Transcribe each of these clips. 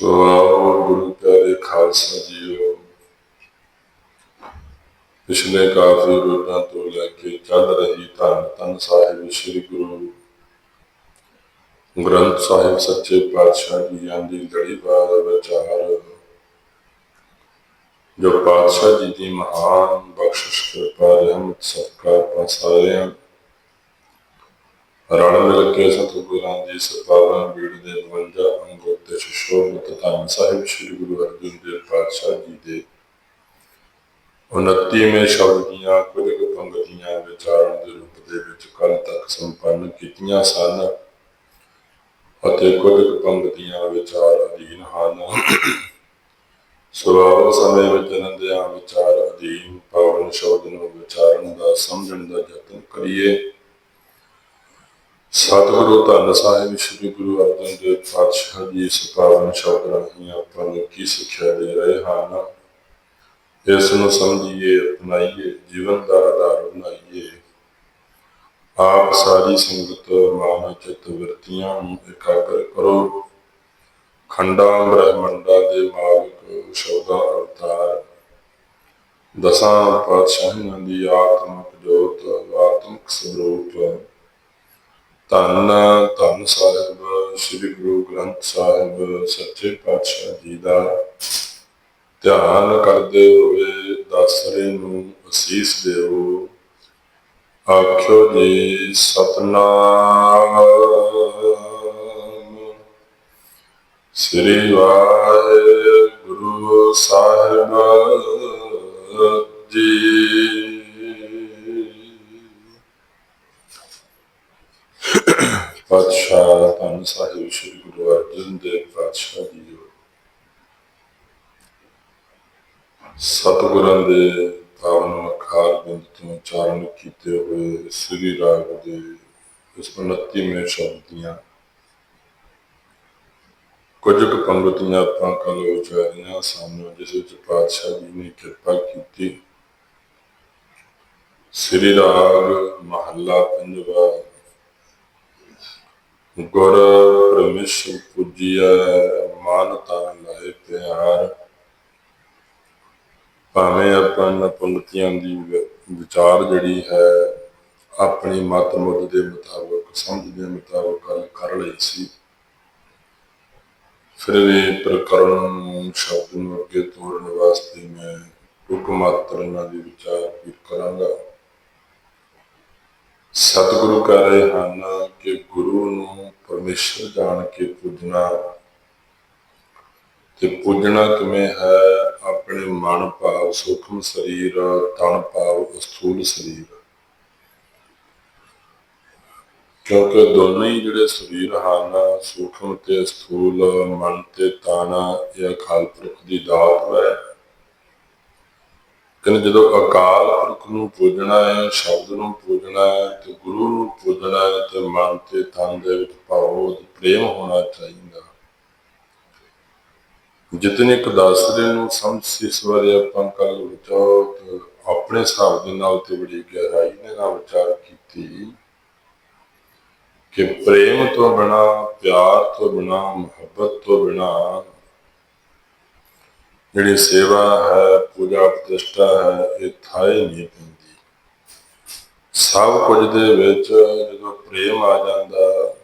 ਸੋ ਗੁਰੂ ਪਿਆਰੇ ਖਾਲਸਾ ਜੀਓ ਪਿਛਲੇ ਕਾਫੀ ਰੋਜ਼ਾਂ ਤੋਂ ਲੈ ਕੇ ਚੱਲ ਰਹੀ ਧੰਨ ਧੰਨ ਸਾਹਿਬ ਸ੍ਰੀ ਗੁਰੂ ਗ੍ਰੰਥ ਸਾਹਿਬ ਸੱਚੇ ਪਾਤਸ਼ਾਹ ਜੀਆਂ ਦੀ ਲੜੀਵਾਰ ਵਿਚਾਰ। ਜੋ ਪਾਤਸ਼ਾਹ ਜੀ ਦੀ ਮਹਾਨ ਬਖਸ਼ਿਸ਼, ਕਿਰਪਾ, ਰਹਿਮਤ ਸਦਕਾ ਆਪਾਂ ਸਾਰਿਆਂ ਰਲ ਮਿਲ ਕੇ ਸਤਿਗੁਰਾਂ ਦੀ ਸਤਾਰਾਂ ਬੀੜ ਦੇ 52 ਅੰਗ ਉੱਤੇ ਸ਼ੋਭਤ ਧੰਨ ਸਾਹਿਬ ਸ੍ਰੀ ਗੁਰੂ ਅਰਜਨ ਦੇਵ ਪਾਤਸ਼ਾਹ ਜੀ ਦੇ 29ਵੇਂ ਸ਼ਬਦ ਦੀਆਂ ਕੁਝ ਕੁ ਪੰਕਤੀਆਂ ਵਿਚਾਰਨ ਦੇ ਰੂਪ ਦੇ ਵਿੱਚ ਕੱਲ ਤੱਕ ਸੰਪੰਨ ਕੀਤੀਆਂ ਸਨ ਅਤੇ ਕੁਝ ਕੁ ਪੰਕਤੀਆਂ ਵਿਚਾਰ ਅਧੀਨ ਹਨ। ਸਵਾਲ ਸਮੇਂ ਵਿੱਚ ਰੰਦਿਆਂ ਵਿਚਾਰ ਅਧੀਨ, ਪਾਵਨ ਸ਼ਬਦ ਨੂੰ ਵਿਚਾਰਨ ਦਾ, ਸਮਝਣ ਦਾ ਯਤਨ ਕਰੀਏ। ਸਤਿਗੁਰੂ ਧੰਨ ਸਾਹਿਬ, ਸ੍ਰੀ ਗੁਰੂ ਅਰਜਨ ਦੇਵ ਪਾਤਸ਼ਾਹ ਜੀ, ਇਸ ਸ਼ਬਦ ਰਾਹੀਂ ਆਪਾਂ ਨੂੰ ਕੀ ਸਿੱਖਿਆ ਦੇ ਰਹੇ ਹਨ ਇਸ ਨੂੰ ਸਮਝੀਏ, ਅਪਣਾਈਏ, ਜੀਵਨ ਦਾ ਆਧਾਰ ਬਣਾਈਏ। ਆਪ ਸਾਰੀ ਸੰਗਤ ਮਾਨ ਚਿਤ ਵਰਤੀਆਂ ਨੂੰ ਇਕਾਗਰ ਕਰੋ। ਖੰਡਾਂ ਬ੍ਰਹਮੰਡਾਂ ਦੇ ਮਾਲਕ ਸ਼ਬਦਾਂ ਅਵਤਾਰ। ਦਸਾਂ ਪਾਤਸ਼ਾਹਾਂ ਦੀ ਆਤਮਿਕ ਜੋਤ, ਆਤਮਿਕ ਸਰੂਪ ਧੰਨ ਧੰਨ ਸਾਹਿਬ, ਸ੍ਰੀ ਗੁਰੂ ਗ੍ਰੰਥ ਸਾਹਿਬ, ਸੱਚੇ ਪਾਤਸ਼ਾਹ ਜੀ ਦਾ ਧਿਆਨ ਕਰਦੇ ਹੋਏ ਦਸਰੇ ਨੂੰ ਅਸੀਸ ਦਿਓ। ਆਖਿਓ ਜੀ, ਸਤਨਾਮ। ਸ੍ਰੀ ਵਾਹਿਗੁਰੂ ਸਾਹਿਬ ਜੀ ਪਾਤਸ਼ਾਹ ਧੰਨ ਸਾਹਿਬ ਸ੍ਰੀ ਗੁਰੂ ਅਰਜਨ ਦੇਵ ਪਾਤਸ਼ਾਹ ਜੀ ਸਤਿਗੁਰਾਂ ਦੇ ਪਾਵਨ ਅਖਾਰ ਬਿੰਦ ਤੋਂ ਉਚਾਰਨ ਕੀਤੇ ਹੋਏ ਸ੍ਰੀ ਰਾਗ ਦੇ ਇਸ 29ਵੇਂ ਸ਼ਬਦ ਦੀਆਂ ਕੁਝ ਕੁ ਪੰਗਤੀਆਂ ਆਪਾਂ ਕੱਲ ਉਚਾਰੀਆਂ ਸਾਨੂੰ ਜਿਸ ਵਿੱਚ ਪਾਤਸ਼ਾਹ ਜੀ ਨੇ ਕਿਰਪਾ ਕੀਤੀ ਸ੍ਰੀ ਰਾਗ ਮਹੱਲਾ ਪੰਜਵਾ ਗੁਰ ਪਰਮੇਸ਼ਰ ਪੂਜੀਆ ਮਾਨਤਾ ਲਾਏ ਪਿਆਰ। ਭਾਵੇਂ ਆਪਾਂ ਇਹਨਾਂ ਪੰਕਤੀਆਂ ਦੀ ਵਿਚਾਰ ਜਿਹੜੀ ਹੈ, ਆਪਣੀ ਮਤ ਮੁੱਦ ਦੇ ਮੁਤਾਬਕ, ਸਮਝ ਦੇ ਮੁਤਾਬਕ ਗੱਲ ਕਰ ਲਈ ਸੀ। ਫਿਰ ਇਹ ਪ੍ਰਕਰਨ ਸ਼ਬਦ ਨੂੰ ਅੱਗੇ ਤੋਰਨ ਵਾਸਤੇ ਮੈਂ ਟੁਕ ਮਾਤਰ ਇਹਨਾਂ ਦੀ ਵਿਚਾਰ ਵੀ ਕਰਾਂਗਾ। ਸਤਿਗੁਰੂ ਕਹ ਰਹੇ ਹਨ ਕਿ ਗੁਰੂ ਨੂੰ ਪਰਮੇਸ਼ਰ ਜਾਣ ਕੇ ਪੂਜਣਾ। ਤੇ ਪੂਜਣਾ ਕਿਵੇਂ ਹੈ? ਆਪਣੇ ਮਨ ਭਾਵ ਸੂਖਮ ਸਰੀਰ, ਤਨ ਭਾਵ ਸਥੂਲ ਸਰੀਰ। ਕਿਉਂਕਿ ਦੋਨੋਂ ਹੀ ਜਿਹੜੇ ਸਰੀਰ ਹਨ, ਸੂਖਮ ਤੇ ਸਥੂਲ ਮਨ ਤੇ ਤਨ, ਇਹ ਅਕਾਲ ਪੁਰਖ ਦੀ ਦਾਤ ਹੈ। ਕਿ ਜਦੋਂ ਅਕਾਲ ਪੁਰਖ ਨੂੰ ਪੂਜਣਾ ਹੈ, ਸ਼ਬਦ ਨੂੰ ਪੂਜਣਾ ਹੈ ਤੇ ਗੁਰੂ ਨੂੰ ਪੂਜਣਾ ਹੈ ਤੇ ਮਨ ਤੇ ਤਨ ਦੇ ਵਿੱਚ ਭਾਵ ਪ੍ਰੇਮ ਹੋਣਾ ਚਾਹੀਦਾ। ਜਿਤਨੇ ਕੁ ਦਾਸਰੇ ਨੂੰ ਸਮਝ ਸੀ, ਇਸ ਬਾਰੇ ਆਪਾਂ ਕੱਲ ਵਿਚਾਰ ਆਪਣੇ ਹਿਸਾਬ ਦੇ ਨਾਲ ਤੇ ਬੜੀ ਗਹਿਰਾਈ ਦੇ ਨਾਲ ਵਿਚਾਰ ਕੀਤੀ ਕਿ ਪ੍ਰੇਮ ਤੋਂ ਬਿਨਾ, ਪਿਆਰ ਤੋਂ ਬਿਨਾ, ਮੁਹੱਬਤ ਤੋਂ ਬਿਨਾ ਜਿਹੜੀ ਸੇਵਾ ਹੈ, ਪੂਜਾ ਪ੍ਰਤਿਸ਼ਠਾ ਹੈ, ਇਹ ਥਾਏ ਨਹੀਂ ਪੈਂਦੀ। ਸਭ ਕੁਝ ਦੇ ਵਿੱਚ ਜਦੋਂ ਪ੍ਰੇਮ ਆ ਜਾਂਦਾ,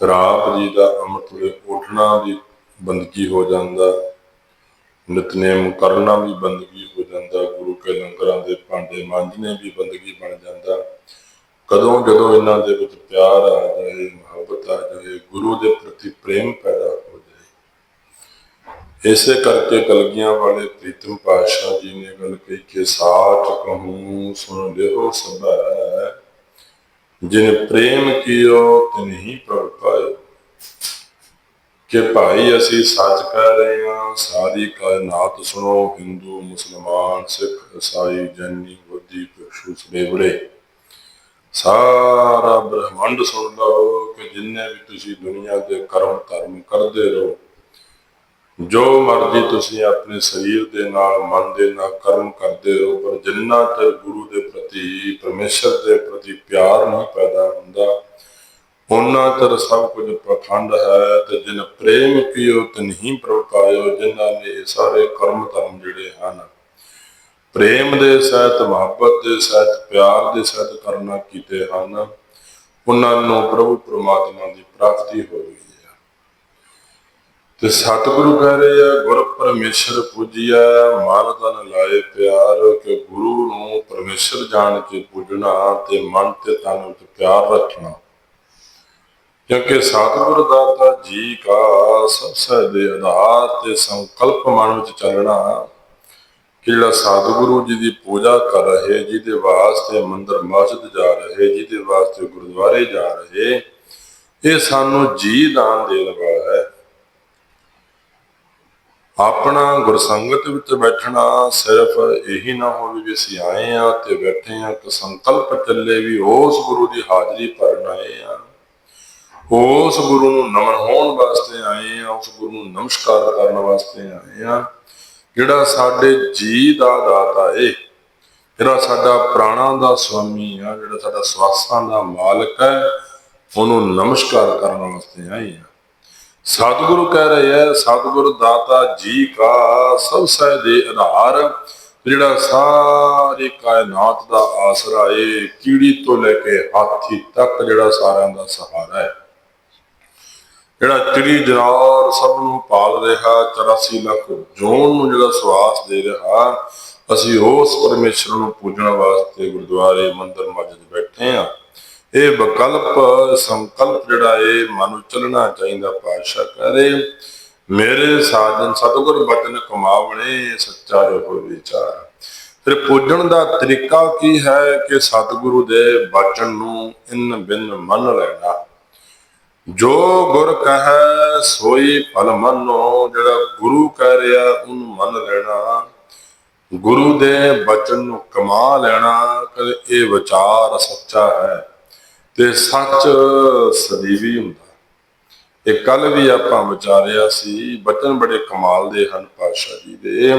ਫਿਰ ਜੀ ਦਾ ਅੰਮ੍ਰਿਤ ਵੇਲੇ ਉੱਠਣਾ ਵੀ ਬੰਦਗੀ ਹੋ ਜਾਂਦਾ, ਨਿਤਨੇਮ ਕਰਨਾ ਵੀ ਬੰਦਗੀ ਹੋ ਜਾਂਦਾ, ਗੁਰੂ ਕੇ ਲੰਗਰਾਂ ਦੇ ਭਾਂਡੇ ਮਾਂਜਣੇ ਵੀ ਬੰਦਗੀ ਬਣ ਜਾਂਦਾ। ਕਦੋਂ ਜਦੋਂ ਇਹਨਾਂ ਦੇ ਵਿੱਚ ਪਿਆਰ ਆ ਜਾਏ, ਮੁਹੱਬਤ ਆ ਜਾਏ, ਗੁਰੂ ਦੇ ਪ੍ਰਤੀ ਪ੍ਰੇਮ ਪੈਦਾ ਇਸੇ ਕਰਕੇ ਕਲਗੀਆਂ ਵਾਲੇ ਪ੍ਰੀਤਮ ਪਾਤਸ਼ਾਹ ਜੀ ਨੇ ਗੱਲ ਕਹੀ ਕਿ ਸਾਚ ਕਹੂੰ, ਸੁਣ ਲਿਓ ਸਭੈ। ਜਿਨ ਪ੍ਰੇਮ ਕੀਓ ਤਿਨਹੀ ਪ੍ਰਭ ਪਾਇਓ। ਕਿ ਭਾਈ ਅਸੀਂ ਸੱਚ ਕਹਿ ਰਹੇ ਹਾਂ, ਸਾਰੀ ਕਾਇਨਾਤ ਸੁਣੋ, ਹਿੰਦੂ, ਮੁਸਲਮਾਨ, ਸਿੱਖ, ਈਸਾਈ, ਜੈਨੀ, ਬੁੱਧੀ, ਭਿਕਸ਼ੂ ਸਵੇਵੜੇ ਸਾਰਾ ਬ੍ਰਹਮੰਡ ਸੁਣ ਲਓ ਕਿ ਜਿੰਨੇ ਵੀ ਤੁਸੀਂ ਦੁਨੀਆ ਦੇ ਕਰਮ ਧਰਮ ਕਰਦੇ ਰਹੋ ਜੋ ਮਰਜ਼ੀ ਤੁਸੀਂ ਆਪਣੇ ਸਰੀਰ ਦੇ ਨਾਲ, ਮਨ ਦੇ ਨਾਲ ਕਰਮ ਕਰਦੇ ਹੋ ਪਰ ਜਿੰਨਾ ਚਿਰ ਗੁਰੂ ਦੇ ਪ੍ਰਤੀ, ਪਰਮੇਸ਼ਰ ਦੇ ਪ੍ਰਤੀ ਪਿਆਰ ਨਹੀਂ ਪੈਦਾ ਹੁੰਦਾ ਉਹਨਾਂ ਤਰ ਸਭ ਕੁਝ ਪਖੰਡ ਹੈ ਤੇ ਜਿਨ ਪ੍ਰੇਮ ਕੀਓ ਤਨਹੀ ਪ੍ਰਭ ਪਾਇਓ ਜਿਨ੍ਹਾਂ ਨੇ ਇਹ ਸਾਰੇ ਕਰਮ ਧਰਮ ਜਿਹੜੇ ਹਨ, ਪ੍ਰੇਮ ਦੇ ਸਹਿਤ, ਮੁਹੱਬਤ ਦੇ ਸਹਿਤ, ਪਿਆਰ ਦੇ ਸਹਿਤ ਕਰਨਾ ਕੀਤੇ ਹਨ ਉਹਨਾਂ ਨੂੰ ਪ੍ਰਭੂ ਪਰਮਾਤਮਾ ਦੀ ਪ੍ਰਾਪਤੀ ਹੋਈ ਤੇ ਸਤਿਗੁਰੂ ਕਹਿ ਰਹੇ ਆ, ਗੁਰ ਪਰਮੇਸ਼ਰ ਪੂਜੀਆ, ਮਨ ਤਨ ਲਾਏ ਪਿਆਰ, ਕਿ ਗੁਰੂ ਨੂੰ ਪਰਮੇਸ਼ਰ ਜਾਣ ਕੇ ਪੂਜਣਾ ਤੇ ਮਨ ਤੇ ਤਨ ਵਿੱਚ ਪਿਆਰ ਰੱਖਣਾ। ਕਿਉਂਕਿ ਸਤਿਗੁਰ ਦਾਤਾ ਜੀ ਕਾ ਸਭ ਸੇ ਦੇ ਆਧਾਰ ਤੇ ਸੰਕਲਪ ਮਨ ਵਿੱਚ ਚੱਲਣਾ, ਕਿ ਜਿਹੜਾ ਸਤਿਗੁਰੂ ਜੀ ਦੀ ਪੂਜਾ ਕਰ ਰਹੇ, ਜਿਹਦੇ ਵਾਸਤੇ ਮੰਦਰ ਮਸਜਿਦ ਜਾ ਰਹੇ, ਜਿਹਦੇ ਵਾਸਤੇ ਗੁਰਦੁਆਰੇ ਜਾ ਰਹੇ, ਇਹ ਸਾਨੂੰ ਜੀ ਦਾਨ ਦੇਣ ਵਾਲਾ ਹੈ। ਆਪਣਾ ਗੁਰਸੰਗਤ ਵਿੱਚ ਬੈਠਣਾ ਸਿਰਫ ਇਹੀ ਨਾ ਹੋਵੇ ਵੀ ਅਸੀਂ ਆਏ ਆ ਤੇ ਬੈਠੇ ਆ ਕਿ ਸੰਕਲਪ ਚੱਲੇ ਵੀ ਉਸ ਗੁਰੂ ਦੀ ਹਾਜ਼ਰੀ ਭਰਨ ਆਏ ਆ ਉਸ ਗੁਰੂ ਨੂੰ ਨਮਨ ਹੋਣ ਵਾਸਤੇ ਆਏ ਆ ਉਸ ਗੁਰੂ ਨੂੰ ਨਮਸਕਾਰ ਕਰਨ ਵਾਸਤੇ ਆਏ ਆ ਜਿਹੜਾ ਸਾਡੇ ਜੀ ਦਾ ਦਾਤਾ ਏ ਜਿਹੜਾ ਸਾਡਾ ਪ੍ਰਾਣਾਂ ਦਾ ਸੁਆਮੀ ਆ, ਜਿਹੜਾ ਸਾਡਾ ਸਵਾਸਾਂ ਦਾ ਮਾਲਕ ਹੈ, ਉਹਨੂੰ ਨਮਸਕਾਰ ਕਰਨ ਵਾਸਤੇ ਆਏ ਆ ਸਤਿਗੁਰੂ ਕਹਿ ਰਹੇ ਹੈ, ਸਤਿਗੁਰ ਦਾਤਾ ਜੀ ਕਾ ਸਭ ਸਹਿ ਦੇ ਆਧਾਰ ਜਿਹੜਾ ਸਾਰੇ ਕਾਇਨਾਤ ਦਾ ਆਸਰਾ ਏ, ਕੀੜੀ ਤੋਂ ਲੈ ਕੇ ਹਾਥੀ ਤੱਕ ਜਿਹੜਾ ਸਾਰਿਆਂ ਦਾ ਸਹਾਰਾ ਹੈ। ਜਿਹੜਾ ਚਿੜੀ ਜਨਾਰ ਸਭ ਨੂੰ ਪਾਲ ਰਿਹਾ 84 ਲੱਖ ਜੋਨ ਨੂੰ ਜਿਹੜਾ ਸਵਾਸ ਦੇ ਰਿਹਾ, ਅਸੀਂ ਉਸ ਪਰਮੇਸ਼ਰ ਨੂੰ ਪੂਜਣ ਵਾਸਤੇ ਗੁਰਦੁਆਰੇ ਮੰਦਰ ਮਸਜਿਦ ਬੈਠੇ ਆ ਇਹ ਵਿਕਲਪ, ਸੰਕਲਪ ਜਿਹੜਾ ਇਹ ਮਨ ਚੱਲਣਾ ਚਾਹੀਦਾ ਪਾਤਸ਼ਾਹ ਕਰੇ। ਮੇਰੇ ਸਾਜਨ ਸਤਿਗੁਰ ਬਚਨ ਕਮਾਵਣੇ, ਸੱਚਾ ਇਹੋ ਵਿਚਾਰ। ਫਿਰ ਪੂਜਣ ਦਾ ਤਰੀਕਾ ਕੀ ਹੈ ਕਿ ਸਤਿਗੁਰੂ ਦੇ ਬਚਨ ਨੂੰ ਇਨ ਬਿਨ ਮੰਨ ਲੈਣਾ। ਜੋ ਗੁਰ ਕਹੈ, ਸੋਈ ਫਲ ਮੰਨੋ। ਜਿਹੜਾ ਗੁਰੂ ਕਹਿ ਰਿਹਾ, ਉਹਨੂੰ ਮੰਨ ਲੈਣਾ। ਗੁਰੂ ਦੇ ਬਚਨ ਨੂੰ ਕਮਾ ਲੈਣਾ। ਕਦੇ ਇਹ ਵਿਚਾਰ ਸੱਚਾ ਹੈ। ਤੇ ਸੱਚ ਸਦੀਵੀ ਹੁੰਦਾ। ਇਹ ਕੱਲ ਵੀ ਆਪਾਂ ਵਿਚਾਰਿਆ ਸੀ, ਬਚਨ ਬੜੇ ਕਮਾਲ ਦੇ ਹਨ ਪਾਤਸ਼ਾਹ ਜੀ ਦੇ,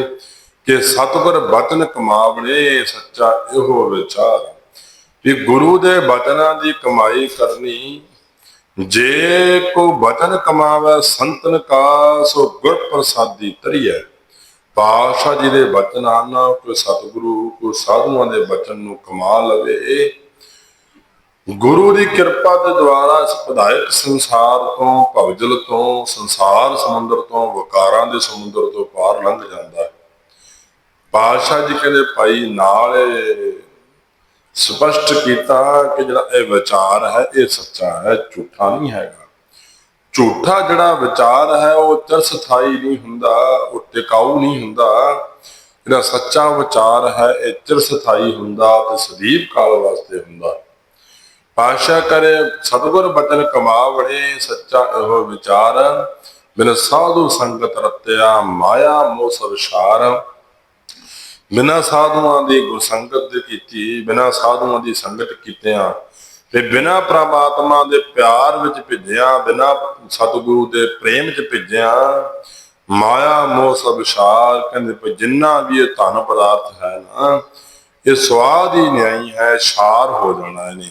ਕਿ ਸਤਿਗੁਰ ਬਚਨ ਕਮਾਵਣੇ, ਸੱਚਾ ਇਹੋ ਵਿਚਾਰ। ਵੀ ਗੁਰੂ ਦੇ ਬਚਨਾਂ ਦੀ ਕਮਾਈ ਕਰਨੀ, ਜੇ ਕੋ ਬਚਨ ਕਮਾਵੇ ਸੰਤਨ ਕਾ, ਸੋ ਗੁਰ ਪ੍ਰਸਾਦੀ ਤਰੀਐ ਪਾਸ਼ਾ ਜੀ ਦੇ ਬਚਨ ਹਨ ਕੋਈ ਸਤਿਗੁਰੂ ਕੋ ਸਾਧੂਆਂ ਦੇ ਬਚਨ ਨੂੰ ਕਮਾ ਲਵੇ। ਗੁਰੂ ਦੀ ਕਿਰਪਾ ਦੇ ਦੁਆਰਾ ਇਸ ਵਿਧਾਇਕ ਸੰਸਾਰ ਤੋਂ, ਭਵਜਲ ਤੋਂ, ਸੰਸਾਰ ਸਮੁੰਦਰ ਤੋਂ, ਵਕਾਰਾਂ ਦੇ ਸਮੁੰਦਰ ਤੋਂ ਪਾਰ ਲੰਘ ਜਾਂਦਾ ਹੈ। ਪਾਤਸ਼ਾਹ ਜੀ ਕਹਿੰਦੇ, ਭਾਈ, ਨਾਲ ਸਪਸ਼ਟ ਕੀਤਾ ਕਿ ਜਿਹੜਾ ਇਹ ਵਿਚਾਰ ਹੈ, ਇਹ ਸੱਚਾ ਹੈ, ਝੂਠਾ ਨਹੀਂ ਹੈਗਾ। ਝੂਠਾ ਜਿਹੜਾ ਵਿਚਾਰ ਹੈ, ਉਹ ਚਰਸਥਾਈ ਨਹੀਂ ਹੁੰਦਾ, ਉਹ ਟਿਕਾਊ ਨਹੀਂ ਹੁੰਦਾ। ਜਿਹੜਾ ਸੱਚਾ ਵਿਚਾਰ ਹੈ, ਇਹ ਚਿਰਸਥਾਈ ਹੁੰਦਾ ਤੇ ਸਦੀਪ ਕਾਲ ਵਾਸਤੇ ਹੁੰਦਾ। ਪਾਸ਼ਾ ਕਰੇ, ਸਤਿਗੁਰ ਬਚਨ ਕਮਾਵੜੇ ਸੱਚਾ ਇਹੋ ਵਿਚਾਰ। ਬਿਨ ਸਾਧੂ ਸੰਗਤ ਰਤਿਆ, ਮਾਇਆ ਮੋਹ ਵਿਚਾਰ ਬਿਨਾ ਸਾਧੂਆਂ ਦੀ ਗੁਰਸੰਗਤ ਦੇ ਕੀਤੀ, ਬਿਨਾ ਸਾਧੂਆਂ ਦੀ ਸੰਗਤ ਕੀਤਿਆਂ। ਤੇ ਬਿਨਾ ਪ੍ਰਮਾਤਮਾ ਦੇ ਪਿਆਰ ਵਿੱਚ ਭਿੱਜਿਆ, ਬਿਨਾ ਸਤਿਗੁਰੂ ਦੇ ਪ੍ਰੇਮ 'ਚ ਭਿੱਜਿਆ, ਮਾਇਆ ਮੋਹ ਸਭ ਸਾਰ ਕਹਿੰਦੇ ਭਈ ਜਿੰਨਾ ਵੀ ਇਹ ਧਨ ਪਦਾਰਥ ਹੈ ਨਾ, ਇਹ ਸਵਾਦ ਹੀ ਨਿਆਈ ਹੈ ਸ਼ਾਰ ਹੋ ਜਾਣਾ ਇਹਨੇ।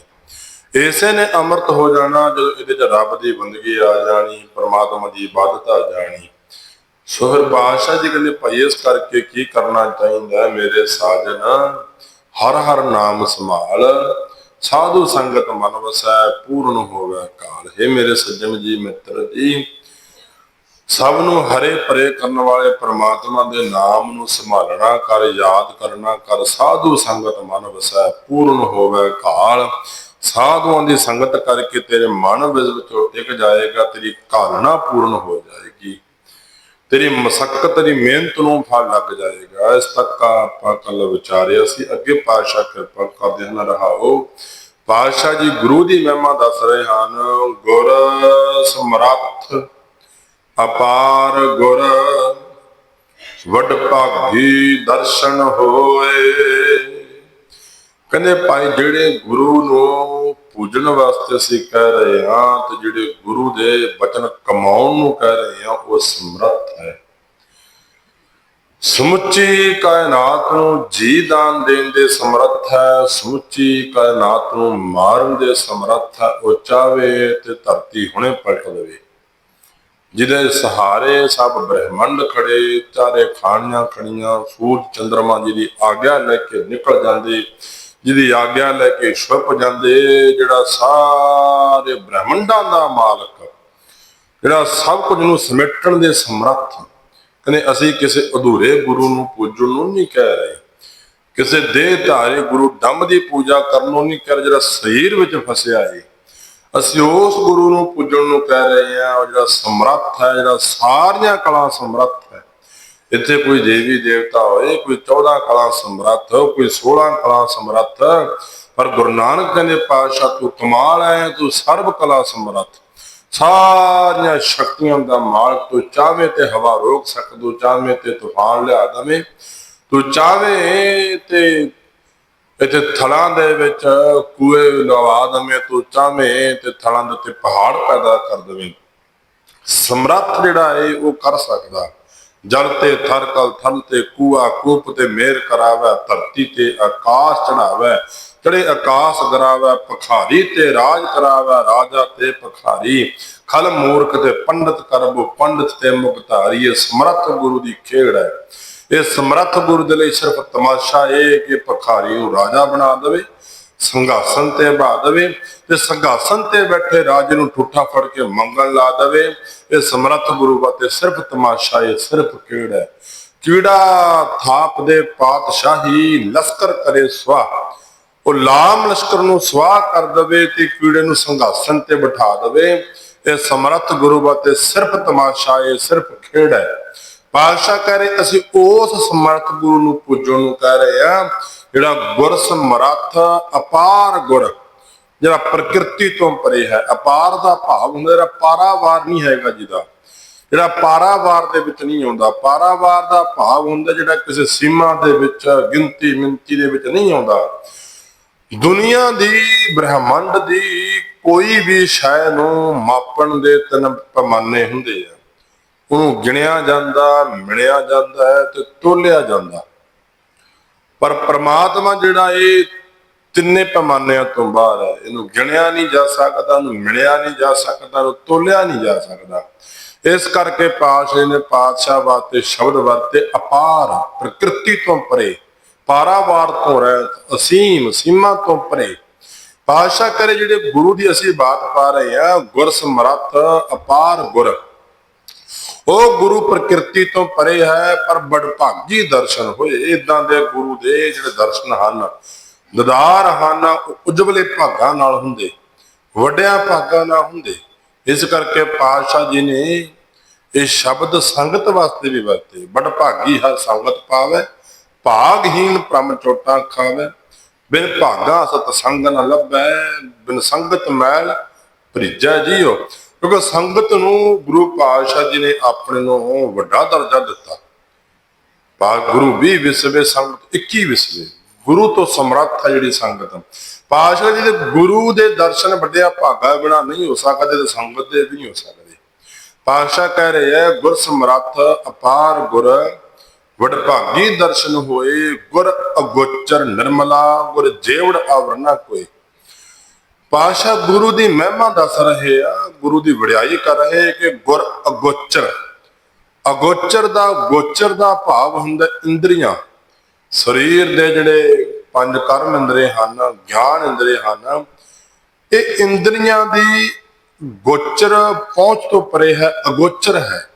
ਇਸੇ ਨੇ ਅੰਮ੍ਰਿਤ ਹੋ ਜਾਣਾ, ਜਦੋਂ ਇਹਦੇ 'ਚ ਰੱਬ ਦੀ ਬੰਦਗੀ ਆ ਜਾਣੀ, ਪ੍ਰਮਾਤਮਾ ਦੀ ਇਬਾਦਤ ਆ ਜਾਣੀ। ਸੋ ਫਿਰ ਬਾਦਸ਼ਾਹ ਜੀ ਕਹਿੰਦੇ, ਭਾਈ, ਇਸ ਕਰਕੇ ਕੀ ਕਰਨਾ ਚਾਹੀਦਾ ਮੇਰੇ ਸਾਜਨ? ਹਰ ਹਰ ਨਾਮ ਸੰਭਾਲ। ਸਾਧੂ ਸੰਗਤ ਮਨ ਵਸੈ, ਪੂਰਨ ਹੋਵੇ ਕਾਲ। ਹੈ ਮੇਰੇ ਸੱਜਣ ਜੀ, ਮਿੱਤਰ ਜੀ, ਸਭ ਨੂੰ ਹਰੇ ਪਰੇ ਕਰਨ ਵਾਲੇ ਪ੍ਰਮਾਤਮਾ ਦੇ ਨਾਮ ਨੂੰ ਸੰਭਾਲਣਾ ਕਰ, ਯਾਦ ਕਰਨਾ ਕਰ। ਸਾਧੂ ਸੰਗਤ ਮਨ ਵਸੈ, ਪੂਰਨ ਹੋਵੇ ਕਾਲ। ਸਾਧੂਆਂ ਦੀ ਸੰਗਤ ਕਰਕੇ ਤੇਰੇ ਮਨ ਵਿੱਚ ਟਿਕ ਜਾਏਗਾ, ਤੇਰੀ ਕਾਲਣਾ ਪੂਰਨ ਹੋ ਜਾਏਗੀ। ਤੇਰੀ ਮਸਕਤ, ਤੇਰੀ ਮਿਹਨਤ ਨੂੰ ਫਲ ਲੱਗ ਜਾਏਗਾ। ਇਸ ਤੱਕ ਆਪਾਂ ਕੱਲ ਵਿਚਾਰਿਆ ਸੀ, ਅੱਗੇ ਪਾਸ਼ਾ ਕਿਰਪਾ ਕਰਦੇ ਹਨ, ਰਹਾਓ। ਪਾਸ਼ਾ ਜੀ ਗੁਰੂ ਦੀ ਮਹਿਮਾ ਦੱਸ ਰਹੇ ਹਨ, ਗੁਰ ਸਮਰੱਥ ਅਪਾਰ ਗੁਰ, ਵੱਡ ਭਾਗੀ ਦਰਸ਼ਨ ਹੋਏ। ਕਹਿੰਦੇ ਭਾਈ ਜਿਹੜੇ ਗੁਰੂ ਨੂੰ ਪੂਜਣ ਵਾਸਤੇ ਅਸੀਂ ਕਹਿ ਰਹੇ ਹਾਂ ਤੇ ਜਿਹੜੇ ਗੁਰੂ ਦੇ ਬਚਨ ਕਮਾਉਣ ਨੂੰ ਕਹਿ ਰਹੇ ਹਾਂ, ਉਹ ਸਮਰੱਥ ਹੈ। ਸਮੁੱਚੀ ਕਾਇਨਾਤ ਨੂੰ ਜੀ ਦਾਨ ਦੇਣ ਦੇ ਸਮਰੱਥ ਹੈ, ਸਮੁੱਚੀ ਕਾਇਨਾਤ ਨੂੰ ਮਾਰਨ ਦੇ ਸਮਰੱਥ ਹੈ, ਉਹ ਚਾਵੇ ਤੇ ਧਰਤੀ ਹੁਣੇ ਪਲਟ ਦੇਵੇ। ਜਿਹਦੇ ਸਹਾਰੇ ਸਭ ਬ੍ਰਹਿਮੰਡ ਖੜੇ, ਚਾਰੇ ਖਾਣੀਆਂ ਖੜੀਆਂ, ਸੂਰਜ ਚੰਦਰਮਾ ਦੀ ਆਗਿਆ ਲੈ ਕੇ ਨਿਕਲ ਜਾਂਦੇ ਜਿਹਦੀ ਆਗਿਆ ਲੈ ਕੇ ਛੁਪ ਜਾਂਦੇ ਜਿਹੜਾ ਸਾਰੇ ਬ੍ਰਹਿਮੰਡਾਂ ਦਾ ਮਾਲਕ। ਜਿਹੜਾ ਸਭ ਕੁਝ ਨੂੰ ਸਮੇਟਣ ਦੇ ਸਮਰੱਥ। ਕਹਿੰਦੇ ਅਸੀਂ ਕਿਸੇ ਅਧੂਰੇ ਗੁਰੂ ਨੂੰ ਪੂਜਣ ਨੂੰ ਨਹੀਂ ਕਹਿ ਰਹੇ। ਕਿਸੇ ਦੇਹ ਧਾਰੇ ਗੁਰੂ ਡੰਮ ਦੀ ਪੂਜਾ ਕਰਨ ਨੂੰ ਨਹੀਂ ਕਹਿ ਰਹੇ, ਜਿਹੜਾ ਸਰੀਰ ਵਿੱਚ ਫਸਿਆ ਹੈ ਅਸੀਂ ਉਸ ਗੁਰੂ ਨੂੰ ਪੂਜਣ ਨੂੰ ਕਹਿ ਰਹੇ ਹਾਂ, ਉਹ ਜਿਹੜਾ ਸਮਰੱਥ ਹੈ, ਜਿਹੜਾ ਸਾਰੀਆਂ ਕਲਾ ਸਮਰੱਥ ਹੈ। ਇੱਥੇ ਕੋਈ ਦੇਵੀ ਦੇਵਤਾ ਹੋਏ, ਕੋਈ 14 ਕਲਾ ਸਮਰੱਥ, ਕੋਈ 16 ਕਲਾ ਸਮਰੱਥ, ਪਰ ਗੁਰੂ ਨਾਨਕ ਕਹਿੰਦੇ, ਪਾਤਸ਼ਾਹ, ਤੂੰ ਕਮਾਲ ਹੈ ਤੂੰ ਸਰਬ ਕਲਾ ਸਮਰੱਥ। ਸਾਰੀਆਂ ਸ਼ਕਤੀਆਂ ਦਾ ਮਾਲਕ ਤੂੰ ਚਾਹਵੇ ਤੇ ਹਵਾ ਰੋਕ ਸਕਦੋ ਚਾਹਵੇਂ ਤੇ ਤੂਫਾਨ ਲਿਆ ਦਵੇਂ। ਤੂੰ ਚਾਹਵੇ ਤੇ ਇੱਥੇ ਥਲਾਂ ਦੇ ਵਿੱਚ ਕੂਏ ਲਵਾ ਦਵੇਂ, ਤੂੰ ਚਾਹਵੇ ਤੇ ਥਲਾਂ ਦੇ ਉੱਤੇ ਪਹਾੜ ਪੈਦਾ ਕਰ ਦਵੇਂ। ਸਮਰੱਥ ਜਿਹੜਾ ਹੈ, ਉਹ ਕਰ ਸਕਦਾ। ਜਲ ਤੇ ਥਰ ਕਲ ਥਲ ਤੇ ਕੂਆ ਕੂਪ ਤੇ ਮੇਰ ਕਰਾਵੇ, ਧਰਤੀ ਤੇ ਆਕਾਸ਼ ਚੜਾਵੇ ਚੜੇ ਆਕਾਸ਼ ਗਰਾਵੇ ਪਖਾਰੀ ਤੇ ਰਾਜ ਕਰਾਵੇ, ਰਾਜਾ ਤੇ ਪਖਾਰੀ ਖਲ ਮੂਰਖ ਤੇ ਪੰਡਤ ਕਰਬੋ, ਪੰਡਤ ਤੇ ਮੁਕਤਾਰੀ ਇਹ ਸਮਰੱਥ ਗੁਰੂ ਦੀ ਖੇਡ ਹੈ। ਇਹ ਸਮਰੱਥ ਗੁਰੂ ਦੇ ਲਈ ਸਿਰਫ ਤਮਾਸ਼ਾ ਇਹ ਕਿ ਪਖਾਰੀ ਨੂੰ ਰਾਜਾ ਬਣਾ ਦੇਵੇ, ਸੰਘਾਸਨ ਤੇ ਬਹਾ ਦੇਵੇ ਤੇ ਸੰਘਾਸਨ ਤੇ ਬੈਠੇ ਰਾਜੇ ਨੂੰ ਠੁੱਠਾ ਫੜ ਕੇ ਮੰਗਣ ਲਾ ਦੇਵੇ। ਇਹ ਸਮਰੱਥ ਗੁਰੂ ਬਾਤੇ ਸਿਰਫ ਤਮਾਸ਼ਾ, ਇਹ ਸਿਰਫ ਕੀੜ ਹੈ। ਕੀੜਾ ਥਾਪ ਦੇ ਪਾਤਸ਼ਾਹੀ ਲਸ਼ਕਰ ਕਰੇ ਸਵਾ ਉਹ ਲਾਮ ਲਸ਼ਕਰ ਨੂੰ ਸਵਾਹ ਕਰ ਦਵੇ ਤੇ ਕੀੜੇ ਨੂੰ ਸੰਘਾਸਨ ਤੇ ਬਿਠਾ ਦਵੇ। ਇਹ ਸਮਰੱਥ ਗੁਰੂ ਬਾਤੇ ਸਿਰਫ ਤਮਾਸ਼ਾ, ਇਹ ਸਿਰਫ ਖੇਡ ਹੈ। ਪਾਤਸ਼ਾਹ ਕਹ ਰਹੇ, ਅਸੀਂ ਉਸ ਸਮਰੱਥ ਗੁਰੂ ਨੂੰ ਪੂਜਣ ਨੂੰ ਕਹਿ ਰਹੇ ਆ ਜਿਹੜਾ ਗੁਰ ਸਮਰੱਥ, ਅਪਾਰ ਗੁਰ ਜਿਹੜਾ ਪ੍ਰਕਿਰਤੀ ਤੋਂ ਪਰੇ ਹੈ, ਅਪਾਰ ਦਾ ਭਾਵ ਹੁੰਦਾ, ਜਿਹੜਾ ਪਾਰਾਵਾਰ ਨਹੀਂ ਹੈਗਾ ਜਿਹਦਾ, ਜਿਹੜਾ ਪਾਰਾਵਾਰ ਦੇ ਵਿੱਚ ਨਹੀਂ ਆਉਂਦਾ, ਪਾਰਾਵਾਰ ਦਾ ਭਾਵ ਹੁੰਦਾ ਜਿਹੜਾ ਕਿਸੇ ਸੀਮਾ ਦੇ ਵਿੱਚ, ਗਿਣਤੀ ਮਿੰਤੀ ਦੇ ਵਿੱਚ ਨਹੀਂ ਆਉਂਦਾ। ਦੁਨੀਆ ਦੀ, ਬ੍ਰਹਿਮੰਡ ਦੀ ਕੋਈ ਵੀ ਸ਼ੈ ਨੂੰ ਮਾਪਣ ਦੇ ਤਿੰਨ ਪੈਮਾਨੇ ਹੁੰਦੇ ਆ। ਉਹਨੂੰ ਗਿਣਿਆ ਜਾਂਦਾ ਮਿਲਿਆ ਜਾਂਦਾ ਹੈ ਤੇ ਤੋਲਿਆ ਜਾਂਦਾ। ਪਰ ਪ੍ਰਮਾਤਮਾ ਜਿਹੜਾ ਇਹ ਤਿੰਨੇ ਪੈਮਾਨਿਆਂ ਤੋਂ ਬਾਹਰ ਹੈ। ਇਹਨੂੰ ਗਿਣਿਆ ਨਹੀਂ ਜਾ ਸਕਦਾ, ਇਹਨੂੰ ਮਿਲਿਆ ਨਹੀਂ ਜਾ ਸਕਦਾ, ਇਹਨੂੰ ਤੋਲਿਆ ਨਹੀਂ ਜਾ ਸਕਦਾ। ਇਸ ਕਰਕੇ ਪਾਸ਼ੇ ਨੇ ਪਾਤਸ਼ਾਹ ਵਾਸਤੇ ਸ਼ਬਦ ਵਰਤੇ ਅਪਾਰ, ਪ੍ਰਕਿਰਤੀ ਤੋਂ ਪਰੇ, ਪਾਰਾਵਾਰ ਤੋਂ ਰਹਿਤ ਅਸੀਮ, ਸੀਮਾ ਤੋਂ ਪਰੇ। ਪਾਸ਼ਾ ਕਰੇ ਜਿਹੜੇ ਗੁਰੂ ਦੀ ਅਸੀਂ ਬਾਤ ਪਾ ਰਹੇ ਆ ਗੁਰ ਸਮਰੱਥ, ਅਪਾਰ ਗੁਰ। ਉਹ ਗੁਰੂ ਪ੍ਰਕਿਰਤੀ ਤੋਂ ਪਰੇ ਹੈ, ਪਰ ਬੜਭਾਗੀ ਦਰਸ਼ਨ ਹੋਏ। ਇਦਾਂ ਦੇ ਗੁਰੂ ਦੇ ਜਿਹੜੇ ਦਰਸ਼ਨ ਹਨ ਦਦਾਰ ਹਨ ਉਹ ਉਜਵਲੇ ਭਾਗਾਂ ਨਾਲ ਹੁੰਦੇ, ਵੱਡਿਆਂ ਭਾਗਾਂ ਨਾਲ ਹੁੰਦੇ। ਇਸ ਕਰਕੇ ਪਾਤਸ਼ਾਹ ਜੀ ਨੇ ਇਹ ਸ਼ਬਦ ਸੰਗਤ ਵਾਸਤੇ ਵੀ ਵਰਤੇ। ਬੜਭਾਗੀ ਹਰ ਸੰਗਤ ਪਾਵੇ ਭਾਗਹੀਨ ਪ੍ਰਮ ਚੋਟਾਂ ਖਾਵੇ। ਬਿਨ ਭਾਗਾ ਸਤ ਸੰਗ ਨ ਲੱਭੈ, ਬਿਨ ਸੰਗਤ ਮੈਲ ਭਰੀਜਾ ਜੀਓ। ਕਿਉਂਕਿ ਸੰਗਤ ਨੂੰ ਗੁਰੂ ਪਾਤਸ਼ਾਹ ਜੀ ਨੇ ਆਪਣੇ ਨੂੰ ਵੱਡਾ ਦਰਜਾ ਦਿੱਤਾ। ਭਾਗ ਗੁਰੂ ਵੀ ਵਿਸਵੇ, ਸੰਗਤ 21 ਵਿਸਵੇ। ਗੁਰੂ ਤੋਂ ਸਮਰੱਥ ਹੈ ਜਿਹੜੀ ਸੰਗਤ। ਪਾਤਸ਼ਾਹ ਜੀ ਦੇ ਗੁਰੂ ਦੇ ਦਰਸ਼ਨ ਵੱਡਿਆ ਭਾਗਾ ਬਿਨਾ ਨਹੀਂ ਹੋ ਸਕਦੇ ਤੇ ਸੰਗਤ ਦੇ ਵੀ ਨਹੀਂ ਹੋ ਸਕਦੇ। ਪਾਤਸ਼ਾਹ ਕਹਿ ਰਹੇ ਹੈ ਗੁਰ ਸਮਰੱਥ, ਅਪਾਰ ਗੁਰ, ਵਡਭਾਗੀ ਦਰਸ਼ਨ ਹੋਏ, ਗੁਰ ਅਗੋਚਰ ਨਿਰਮਲਾ, ਗੁਰ ਜੇਵੜ ਆਵਰਨਾ ਕੋਈ। ਪਾਸ਼ਾ ਗੁਰੂ ਦੀ ਮਹਿਮਾ ਦੱਸ ਰਹੇ ਆ, ਗੁਰੂ ਦੀ ਵਡਿਆਈ ਕਰ ਰਹੇ ਕਿ ਗੁਰ ਅਗੋਚਰ। ਅਗੋਚਰ ਦਾ, ਗੋਚਰ ਦਾ ਭਾਵ ਹੁੰਦਾ ਇੰਦਰੀਆਂ। ਸਰੀਰ ਦੇ ਜਿਹੜੇ ਪੰਜ ਕਰਮ ਇੰਦਰੇ ਹਨ, ਗਿਆਨ ਇੰਦਰੇ ਹਨ, ਇਹ ਇੰਦਰੀਆਂ ਦੀ ਗੋਚਰ ਪਹੁੰਚ ਤੋਂ ਪਰੇ ਹੈ, ਅਗੋਚਰ ਹੈ।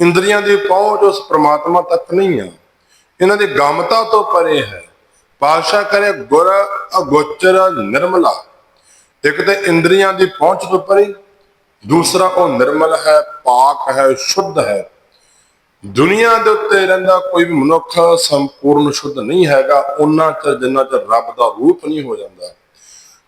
ਇੰਦਰੀਆਂ ਦੀ ਪਹੁੰਚ ਉਸ ਪ੍ਰਮਾਤਮਾ ਤੱਕ ਨਹੀਂ ਆ ਇਹਨਾਂ ਦੀ ਗਾਮਤਾ ਤੋਂ ਪਰੇ ਹੈ। ਪਾਸ਼ਾ ਕਰੇ ਗੁਰ ਅਗੋਚਰ ਨਿਰਮਲਾ। ਇੱਕ ਤੇ ਇੰਦਰੀਆਂ ਦੀ ਪਹੁੰਚ ਤੋਂ ਪਰੇ, ਦੂਸਰਾ ਉਹ ਨਿਰਮਲ ਹੈ, ਪਾਕ ਹੈ, ਸ਼ੁੱਧ ਹੈ। ਦੁਨੀਆ ਦੇ ਉੱਤੇ ਰਹਿੰਦਾ ਕੋਈ ਵੀ ਮਨੁੱਖ ਸੰਪੂਰਨ ਸ਼ੁੱਧ ਨਹੀਂ ਹੈਗਾ, ਉਹਨਾਂ ਚਿਰ ਜਿੰਨਾ ਚਿਰ ਰੱਬ ਦਾ ਰੂਪ ਨਹੀਂ ਹੋ ਜਾਂਦਾ,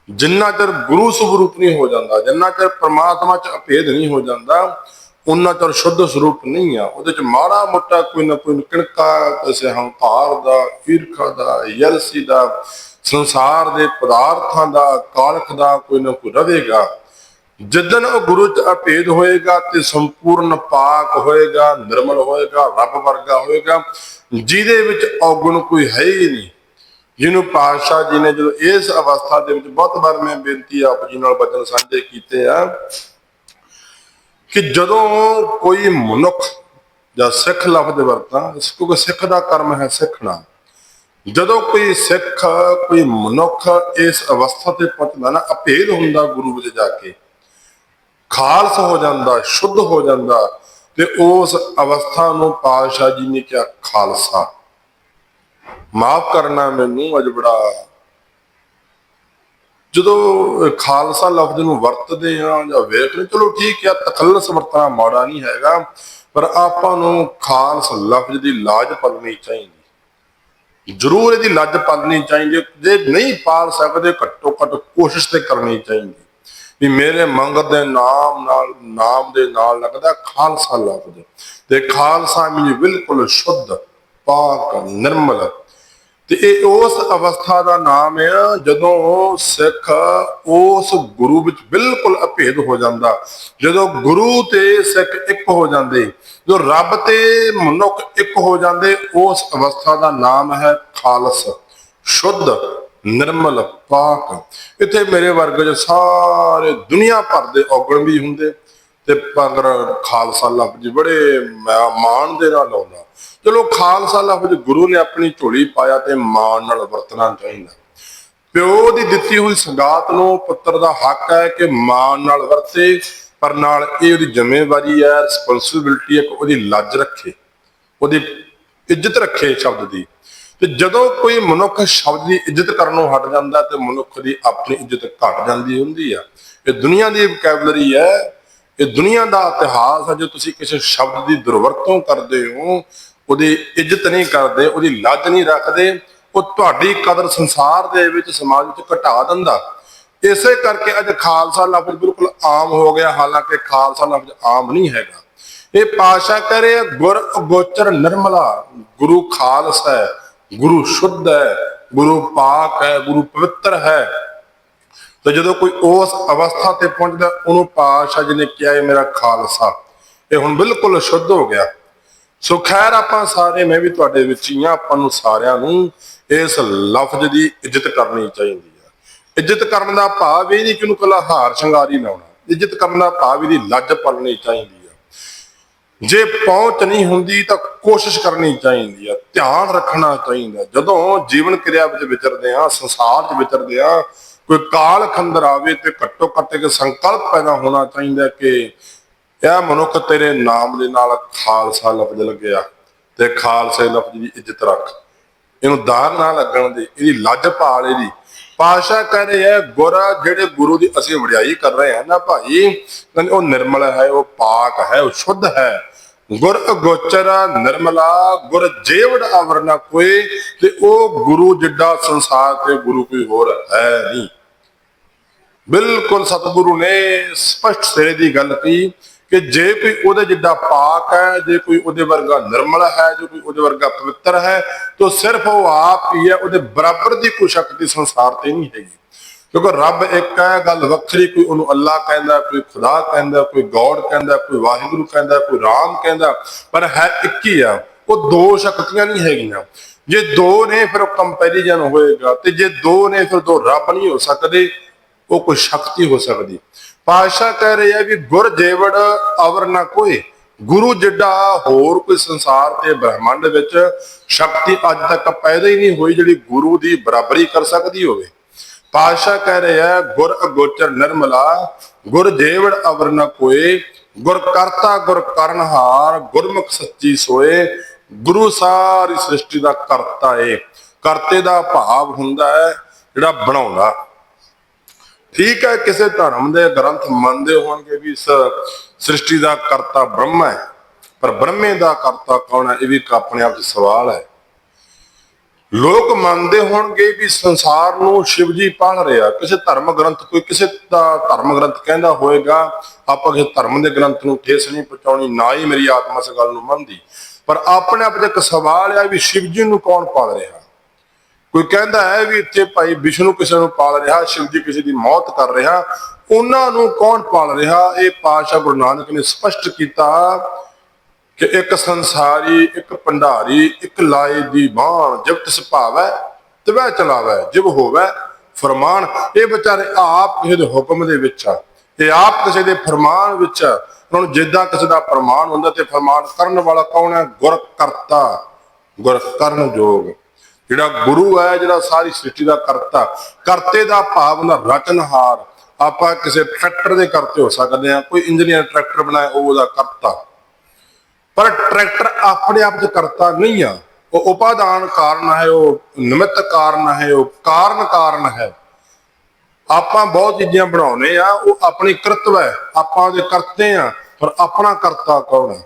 ਜਿੰਨਾ ਚਿਰ ਗੁਰੂ ਸਰੂਪ ਨਹੀਂ ਹੋ ਜਾਂਦਾ, ਜਿੰਨਾ ਚਿਰ ਪ੍ਰਮਾਤਮਾ ਚ ਅਭੇਦ ਨਹੀਂ ਹੋ ਜਾਂਦਾ, ਉਹਨਾਂ ਚਿਰ ਸ਼ੁੱਧ ਸਰੂਪ ਨਹੀਂ ਆ। ਉਹਦੇ ਚ ਮਾੜਾ ਮੋਟਾ ਕੋਈ ਨਾ ਕੋਈ ਕਿਣਕਾ, ਕਿਸੇ ਹੰਕਾਰ ਦਾ, ਈਰਖਾ ਦਾ, ਯਲਸੀ ਦਾ, ਸੰਸਾਰ ਦੇ ਪਦਾਰਥਾਂ ਦਾ, ਕਾਲਖ ਦਾ ਕੋਈ ਨਾ ਕੋਈ ਰਵੇਗਾ। ਜਿੱਦਨ ਉਹ ਗੁਰੂ ਚ ਅਭੇਦ ਹੋਏਗਾ ਤੇ ਸੰਪੂਰਨ ਪਾਕ ਹੋਏਗਾ, ਨਿਰਮਲ ਹੋਏਗਾ, ਰੱਬ ਵਰਗਾ ਹੋਏਗਾ, ਜਿਹਦੇ ਵਿੱਚ ਔਗਣ ਕੋਈ ਹੈ ਹੀ ਨਹੀਂ। ਜਿਹਨੂੰ ਪਾਤਸ਼ਾਹ ਜੀ ਨੇ ਜਦੋਂ ਇਸ ਅਵਸਥਾ ਦੇ ਵਿੱਚ ਬਹੁਤ ਵਾਰ ਮੈਂ ਬੇਨਤੀ ਆਪ ਜੀ ਨਾਲ ਬਚਨ ਸਾਂਝੇ ਕੀਤੇ ਆ ਕਿ ਜਦੋਂ ਕੋਈ ਮਨੁੱਖ ਜਾਂ ਸਿੱਖ ਲਫ਼ਜ਼ ਵਰਤਾਂ ਇਸ ਕਿਉਂਕਿ ਸਿੱਖ ਦਾ ਕਰਮ ਹੈ ਸਿੱਖਣਾ ਜਦੋਂ ਕੋਈ ਸਿੱਖ, ਕੋਈ ਮਨੁੱਖ ਇਸ ਅਵਸਥਾ ਤੇ ਪਹੁੰਚਦਾ ਨਾ, ਅਭੇਦ ਹੁੰਦਾ ਗੁਰੂ ਵਿੱਚ ਜਾ ਕੇ ਖਾਲਸ ਹੋ ਜਾਂਦਾ, ਸ਼ੁੱਧ ਹੋ ਜਾਂਦਾ ਤੇ ਉਸ ਅਵਸਥਾ ਨੂੰ ਪਾਤਸ਼ਾਹ ਜੀ ਨੇ ਕਿਹਾ ਖਾਲਸਾ। ਮਾਫ ਕਰਨਾ ਮੈਨੂੰ ਅੱਜ ਬੜਾ। ਜਦੋਂ ਖਾਲਸਾ ਲਫ਼ਜ਼ ਨੂੰ ਵਰਤਦੇ ਆ ਜਾਂ ਵੇਖਦੇ ਚਲੋ ਠੀਕ ਆ ਤਖੱਲਸ ਵਰਤਣਾ ਮਾੜਾ ਨਹੀਂ ਹੈਗਾ, ਪਰ ਆਪਾਂ ਨੂੰ ਖਾਲਸ ਲਫ਼ਜ਼ ਦੀ ਲਾਜ ਪਾਲਣੀ ਚਾਹੀਦੀ। ਜ਼ਰੂਰ ਇਹਦੀ ਲੱਜ ਪਾਲਣੀ ਚਾਹੀਦੀ, ਜੇ ਨਹੀਂ ਪਾਲ ਸਕਦੇ ਘੱਟੋ ਘੱਟ ਕੋਸ਼ਿਸ਼ ਤੇ ਕਰਨੀ ਚਾਹੀਦੀ। ਵੀ ਮੇਰੇ ਮੰਗਤ ਦੇ ਨਾਮ ਨਾਲ, ਨਾਮ ਦੇ ਨਾਲ ਲੱਗਦਾ ਖਾਲਸਾ ਲਫ਼ਜ਼ ਤੇ ਖਾਲਸਾ ਮੀਨ ਬਿਲਕੁਲ ਸ਼ੁੱਧ, ਪਾਕ, ਨਿਰਮਲ। ਤੇ ਇਹ ਉਸ ਅਵਸਥਾ ਦਾ ਨਾਮ ਹੈ, ਜਦੋਂ ਸਿੱਖ ਉਸ ਗੁਰੂ ਵਿੱਚ ਬਿਲਕੁਲ ਅਭੇਦ ਹੋ ਜਾਂਦਾ। ਜਦੋਂ ਗੁਰੂ ਤੇ ਸਿੱਖ ਇੱਕ ਹੋ ਜਾਂਦੇ ਜੋ ਰੱਬ ਤੇ ਮਨੁੱਖ ਇੱਕ ਹੋ ਜਾਂਦੇ, ਉਸ ਅਵਸਥਾ ਦਾ ਨਾਮ ਹੈ ਖਾਲਸ, ਸ਼ੁੱਧ। ਨਿਰਮਲ ਪਾਕ। ਇੱਥੇ ਮੇਰੇ ਵਰਗ ਚ ਸਾਰੇ ਦੁਨੀਆ ਭਰ ਦੇ ਔਗਣ ਵੀ ਹੁੰਦੇ ਤੇ ਪਰ ਖਾਲਸਾ ਲਫ਼ਜ਼ ਬੜੇ ਮਾ- ਮਾਣ ਦੇ ਨਾਲ ਆਉਂਦਾ। ਚਲੋ ਖਾਲਸਾ ਲਫ਼ਜ਼ ਗੁਰੂ ਨੇ ਆਪਣੀ ਝੋਲੀ ਪਾਇਆ ਤੇ ਮਾਣ ਨਾਲ ਵਰਤਣਾ ਚਾਹੀਦਾ। ਪਿਓ ਦੀ ਦਿੱਤੀ ਹੋਈ ਸੰਗਾਤ ਨੂੰ ਪੁੱਤਰ ਦਾ ਹੱਕ ਹੈ ਕਿ ਮਾਣ ਨਾਲ ਵਰਤੇ, ਪਰ ਨਾਲ ਇਹ ਉਹਦੀ ਜ਼ਿੰਮੇਵਾਰੀ ਹੈ ਰਿਸਪੌਂਸਿਬਿਲਟੀ ਹੈ ਕਿ ਉਹਦੀ ਲੱਜ ਰੱਖੇ, ਉਹਦੀ ਇੱਜ਼ਤ ਰੱਖੇ ਸ਼ਬਦ ਦੀ। ਤੇ ਜਦੋਂ ਕੋਈ ਮਨੁੱਖ ਸ਼ਬਦ ਦੀ ਇੱਜ਼ਤ ਕਰਨੋਂ ਹਟ ਜਾਂਦਾ ਤੇ ਮਨੁੱਖ ਦੀ ਆਪਣੀ ਇੱਜ਼ਤ ਘਟ ਜਾਂਦੀ ਹੁੰਦੀ ਆ। ਇਹ ਦੁਨੀਆ ਦੀ ਵੋਕੈਬਲਰੀ ਹੈ। ਇਹ ਦੁਨੀਆ ਦਾ ਇਤਿਹਾਸ ਹੈ ਜੇ ਤੁਸੀਂ ਕਿਸੇ ਸ਼ਬਦ ਦੀ ਦੁਰਵਰਤੋਂ ਕਰਦੇ ਹੋ, ਉਹਦੀ ਇੱਜ਼ਤ ਨਹੀਂ ਕਰਦੇ, ਉਹਦੀ ਲੱਜ ਨਹੀਂ ਰੱਖਦੇ, ਉਹ ਤੁਹਾਡੀ ਕਦਰ ਸੰਸਾਰ ਦੇ ਵਿੱਚ, ਸਮਾਜ ਵਿੱਚ ਘਟਾ ਦਿੰਦਾ। ਇਸੇ ਕਰਕੇ ਅੱਜ ਖਾਲਸਾ ਲਫ਼ਜ਼ ਬਿਲਕੁਲ ਆਮ ਹੋ ਗਿਆ, ਹਾਲਾਂਕਿ ਖਾਲਸਾ ਲਫ਼ਜ਼ ਆਮ ਨਹੀਂ ਹੈਗਾ। ਇਹ ਪਾਸ਼ਾ ਕਰੇ ਗੁਰ ਅਗੋਚਰ ਨਿਰਮਲਾ, ਗੁਰੂ ਖਾਲਸਾ ਹੈ। ਗੁਰੂ ਸ਼ੁੱਧ ਹੈ, ਗੁਰੂ ਪਾਕ ਹੈ, ਗੁਰੂ ਪਵਿੱਤਰ ਹੈ। ਤੇ ਜਦੋਂ ਕੋਈ ਉਸ ਅਵਸਥਾ ਤੇ ਪਹੁੰਚਦਾ, ਉਹਨੂੰ ਪਾਸ਼ਾ ਜੀ ਨੇ ਕਿਹਾ, ਇਹ ਮੇਰਾ ਖਾਲਸਾ। ਇਹ ਹੁਣ ਬਿਲਕੁਲ ਸ਼ੁੱਧ ਹੋ ਗਿਆ। ਸੋ ਖੈਰ ਆਪਾਂ ਸਾਰੇ, ਮੈਂ ਵੀ ਤੁਹਾਡੇ ਵਿੱਚ ਹੀ ਆ ਆਪਾਂ ਨੂੰ ਸਾਰਿਆਂ ਨੂੰ ਇਸ ਲਫ਼ਜ਼ ਦੀ ਇੱਜ਼ਤ ਕਰਨੀ ਚਾਹੀਦੀ ਹੈ ਇੱਜ਼ਤ ਕਰਨ ਦਾ ਭਾਵ ਇਹ ਨਹੀਂ ਕਿ ਉਹਨੂੰ ਕੱਲਾ ਹਾਰ ਸ਼ਿੰਗਾਰੀ ਲਾਉਣਾ ਇੱਜ਼ਤ ਕਰਨ ਦਾ ਭਾਵ ਇਹਦੀ ਲੱਜ ਪਲਣੀ ਚਾਹੀਦੀ ਹੈ ਜੇ ਪਹੁੰਚ ਨਹੀਂ ਹੁੰਦੀ ਤਾਂ ਕੋਸ਼ਿਸ਼ ਕਰਨੀ ਚਾਹੀਦੀ ਹੈ ਧਿਆਨ ਰੱਖਣਾ ਚਾਹੀਦਾ। ਜਦੋਂ ਜੀਵਨ ਕਿਰਿਆ ਵਿੱਚ ਵਿਚਰਦੇ ਆ ਸੰਸਾਰ 'ਚ ਵਿਚਰਦੇ ਆ ਕੋਈ ਕਾਲ ਖੰਦਰ ਆਵੇ ਤੇ ਘੱਟੋ ਘੱਟ ਇੱਕ ਸੰਕਲਪ ਪੈਦਾ ਹੋਣਾ ਚਾਹੀਦਾ ਕਿ ਇਹ ਮਨੁੱਖ ਤੇਰੇ ਨਾਮ ਦੇ ਨਾਲ ਖਾਲਸਾ ਲਫ਼ਜ਼ ਲੱਗਿਆ ਤੇ ਖਾਲਸੇ ਲਫ਼ਜ਼ ਦੀ ਇੱਜ਼ਤ ਰੱਖ। ਇਹਨੂੰ ਦਾਰ ਨਾ ਲੱਗਣ ਦੇ, ਇਹਦੀ ਲੱਜ ਭਾਲ ਇਹਦੀ। ਪਾਸ਼ਾ ਕਹਿ ਰਹੇ ਹੈ ਗੁਰ ਜਿਹੜੇ ਗੁਰੂ ਦੀ ਅਸੀਂ ਵਡਿਆਈ ਕਰ ਰਹੇ ਹਾਂ ਨਾ ਭਾਈ ਉਹ ਨਿਰਮਲ ਹੈ, ਉਹ ਪਾਕ ਹੈ, ਉਹ ਸ਼ੁੱਧ ਹੈ। ਗੁਰ ਗੋਚਰ ਨਿਰਮਲਾ, ਗੁਰ ਜੇਵੜ ਅਵਰਨਾ ਕੋਈ, ਤੇ ਉਹ ਗੁਰੂ ਜਿੱਡਾ ਸੰਸਾਰ ਤੇ ਗੁਰੂ ਕੋਈ ਹੋਰ ਹੈ ਨਹੀਂ। ਬਿਲਕੁਲ ਸਤਿਗੁਰੂ ਨੇ ਸਪਸ਼ਟ ਸਿਰੇ ਦੀ ਗੱਲ ਕੀਤੀ ਕਿ ਜੇ ਕੋਈ ਉਹਦੇ ਜਿੱਡਾ ਪਾਕ ਹੈ, ਜੇ ਕੋਈ ਉਹਦੇ ਵਰਗਾ ਨਿਰਮਲ ਹੈ, ਜੇ ਕੋਈ ਉਹਦੇ ਵਰਗਾ ਪਵਿੱਤਰ ਹੈ, ਤਾਂ ਸਿਰਫ ਉਹ ਆਪ ਹੀ ਹੈ, ਉਹਦੇ ਬਰਾਬਰ ਦੀ ਕੋਈ ਸ਼ਕਤੀ ਸੰਸਾਰ ਤੇ ਨਹੀਂ ਹੈਗੀ। ਕਿਉਂਕਿ ਰੱਬ ਇੱਕ ਹੈ, ਗੱਲ ਵੱਖਰੀ, ਕੋਈ ਉਹਨੂੰ ਅੱਲਾ ਕਹਿੰਦਾ, ਕੋਈ ਖੁਦਾ ਕਹਿੰਦਾ, ਕੋਈ ਗੋਡ ਕਹਿੰਦਾ, ਕੋਈ ਵਾਹਿਗੁਰੂ ਕਹਿੰਦਾ, ਕੋਈ ਰਾਮ ਕਹਿੰਦਾ, ਪਰ ਹੈ ਇੱਕ ਹੀ ਆ। ਉਹ ਦੋ ਸ਼ਕਤੀਆਂ ਨਹੀਂ ਹੈਗੀਆਂ। ਜੇ ਦੋ ਨੇ, ਫਿਰ ਉਹ ਕੰਪੈਰੀਜ਼ਨ ਹੋਏਗਾ, ਤੇ ਜੇ ਦੋ ਨੇ, ਫਿਰ ਦੋ ਰੱਬ ਨਹੀਂ ਹੋ ਸਕਦੇ। ਉਹ ਕੋਈ ਸ਼ਕਤੀ ਹੋ ਸਕਦੀ। ਪਾਸ਼ਾ ਕਹਿ ਰਹੇ ਆ ਵੀ ਗੁਰ ਜੇਵੜ ਅਵਰ ਨਾ ਕੋਈ। ਗੁਰੂ ਜਿੱਡਾ ਹੋਰ ਕੋਈ ਸੰਸਾਰ ਤੇ ਬ੍ਰਹਿਮੰਡ ਵਿੱਚ ਸ਼ਕਤੀ ਅੱਜ ਤੱਕ ਪੈਦਾ ਹੀ ਨਹੀਂ ਹੋਈ ਜਿਹੜੀ ਗੁਰੂ ਦੀ ਬਰਾਬਰੀ ਕਰ ਸਕਦੀ ਹੋਵੇ। ਪਾਸ਼ਾ ਕਹਿ ਰਹੇ ਆ, ਗੁਰ ਅਗੋਚਰ ਨਿਰਮਲਾ, ਗੁਰ ਜੇਵੜ ਅਵਰ ਨਾ ਕੋਏ ਗੁਰ ਕਰਤਾ ਗੁਰ ਕਰਨਹਾਰ ਗੁਰਮੁਖ ਸੱਚੀ ਸੋਏ। ਗੁਰੂ ਸਾਰੀ ਸ੍ਰਿਸ਼ਟੀ ਦਾ ਕਰਤਾ ਏ। ਕਰਤੇ ਦਾ ਭਾਵ ਹੁੰਦਾ ਹੈ ਜਿਹੜਾ ਬਣਾਉਂਦਾ। ਠੀਕ ਹੈ, ਕਿਸੇ ਧਰਮ ਦੇ ਗ੍ਰੰਥ ਮੰਨਦੇ ਹੋਣਗੇ ਵੀ ਇਸ ਸ੍ਰਿਸ਼ਟੀ ਦਾ ਕਰਤਾ ਬ੍ਰਹਮਾ ਹੈ, ਪਰ ਬ੍ਰਹਮੇ ਦਾ ਕਰਤਾ ਕੌਣ ਹੈ, ਇਹ ਵੀ ਇੱਕ ਆਪਣੇ ਆਪ 'ਚ ਸਵਾਲ ਹੈ। ਲੋਕ ਮੰਨਦੇ ਹੋਣਗੇ ਵੀ ਸੰਸਾਰ ਨੂੰ ਸ਼ਿਵ ਜੀ ਪਾਲ ਰਿਹਾ ਕਿਸੇ ਧਰਮ ਗ੍ਰੰਥ, ਕੋਈ ਕਿਸੇ ਦਾ ਧਰਮ ਗ੍ਰੰਥ ਕਹਿੰਦਾ ਹੋਏਗਾ, ਆਪਾਂ ਕਿਸੇ ਧਰਮ ਦੇ ਗ੍ਰੰਥ ਨੂੰ ਠੇਸ ਨਹੀਂ ਪਹੁੰਚਾਉਣੀ, ਨਾ ਹੀ ਮੇਰੀ ਆਤਮਾ ਇਸ ਗੱਲ ਨੂੰ ਮੰਨਦੀ। ਪਰ ਆਪਣੇ ਆਪ 'ਚ ਇੱਕ ਸਵਾਲ ਹੈ ਵੀ ਸ਼ਿਵ ਜੀ ਨੂੰ ਕੌਣ ਪਾਲ ਰਿਹਾ? ਕੋਈ ਕਹਿੰਦਾ ਹੈ ਵੀ ਇੱਥੇ ਭਾਈ ਵਿਸ਼ਨੂੰ ਕਿਸੇ ਨੂੰ ਪਾਲ ਰਿਹਾ, ਸ਼ਿਵ ਜੀ ਕਿਸੇ ਦੀ ਮੌਤ ਕਰ ਰਿਹਾ, ਉਹਨਾਂ ਨੂੰ ਕੌਣ ਪਾਲ ਰਿਹਾ? ਇਹ ਪਾਤਸ਼ਾਹ ਗੁਰੂ ਨਾਨਕ ਨੇ ਸਪਸ਼ਟ ਕੀਤਾ ਕਿ ਇੱਕ ਸੰਸਾਰੀ, ਇੱਕ ਭੰਡਾਰੀ, ਇੱਕ ਲਾਏ ਦੀ ਬਾਣ ਜਬ ਤਿਸ ਭਾਵੈ, ਤਵੈ ਚਲਾਵੈ, ਜਬ ਹੋਵੈ ਫਰਮਾਨ। ਇਹ ਵਿਚਾਰੇ ਆਪ ਕਿਸੇ ਦੇ ਹੁਕਮ ਦੇ ਵਿੱਚ ਆ। ਇਹ ਆਪ ਕਿਸੇ ਦੇ ਫਰਮਾਨ ਵਿੱਚ ਆ। ਹੁਣ ਜਿੱਦਾਂ ਕਿਸੇ ਦਾ ਫਰਮਾਨ ਹੁੰਦਾ ਤੇ ਫਰਮਾਨ ਕਰਨ ਵਾਲਾ ਕੌਣ ਹੈ? ਗੁਰ ਕਰਤਾ ਗੁਰ ਕਰਨ ਜੋਗ ਜਿਹੜਾ ਗੁਰੂ ਹੈ, ਜਿਹੜਾ ਸਾਰੀ ਸ੍ਰਿਸ਼ਟੀ ਦਾ ਕਰਤਾ, ਕਰਤੇ ਦਾ ਭਾਵ ਹੁੰਦਾ ਰਚਨਹਾਰ ਆਪਾਂ ਕਿਸੇ ਟਰੈਕਟਰ ਦੇ ਕਰਤੇ ਹੋ ਸਕਦੇ ਆ ਕੋਈ ਇੰਜੀਨੀਅਰ ਟਰੈਕਟਰ ਬਣਾਏ ਉਹ ਉਹਦਾ ਕਰਤਾ। ਪਰ ਟਰੈਕਟਰ ਆਪਣੇ ਆਪ ਚ ਕਰਤਾ ਨਹੀਂ ਆ। ਉਹ ਉਪਾਦਾਨ ਕਾਰਨ ਹੈ, ਉਹ ਨਿਮਿਤ ਕਾਰਨ ਹੈ, ਉਹ ਕਾਰਨ ਕਾਰਨ ਹੈ। ਆਪਾਂ ਬਹੁਤ ਚੀਜ਼ਾਂ ਬਣਾਉਨੇ ਆ, ਉਹ ਆਪਣੀ ਕਰਤਵ ਹੈ। ਆਪਾਂ ਉਹਦੇ ਕਰਤੇ ਆ, ਪਰ ਆਪਣਾ ਕਰਤਾ ਕੌਣ ਹੈ?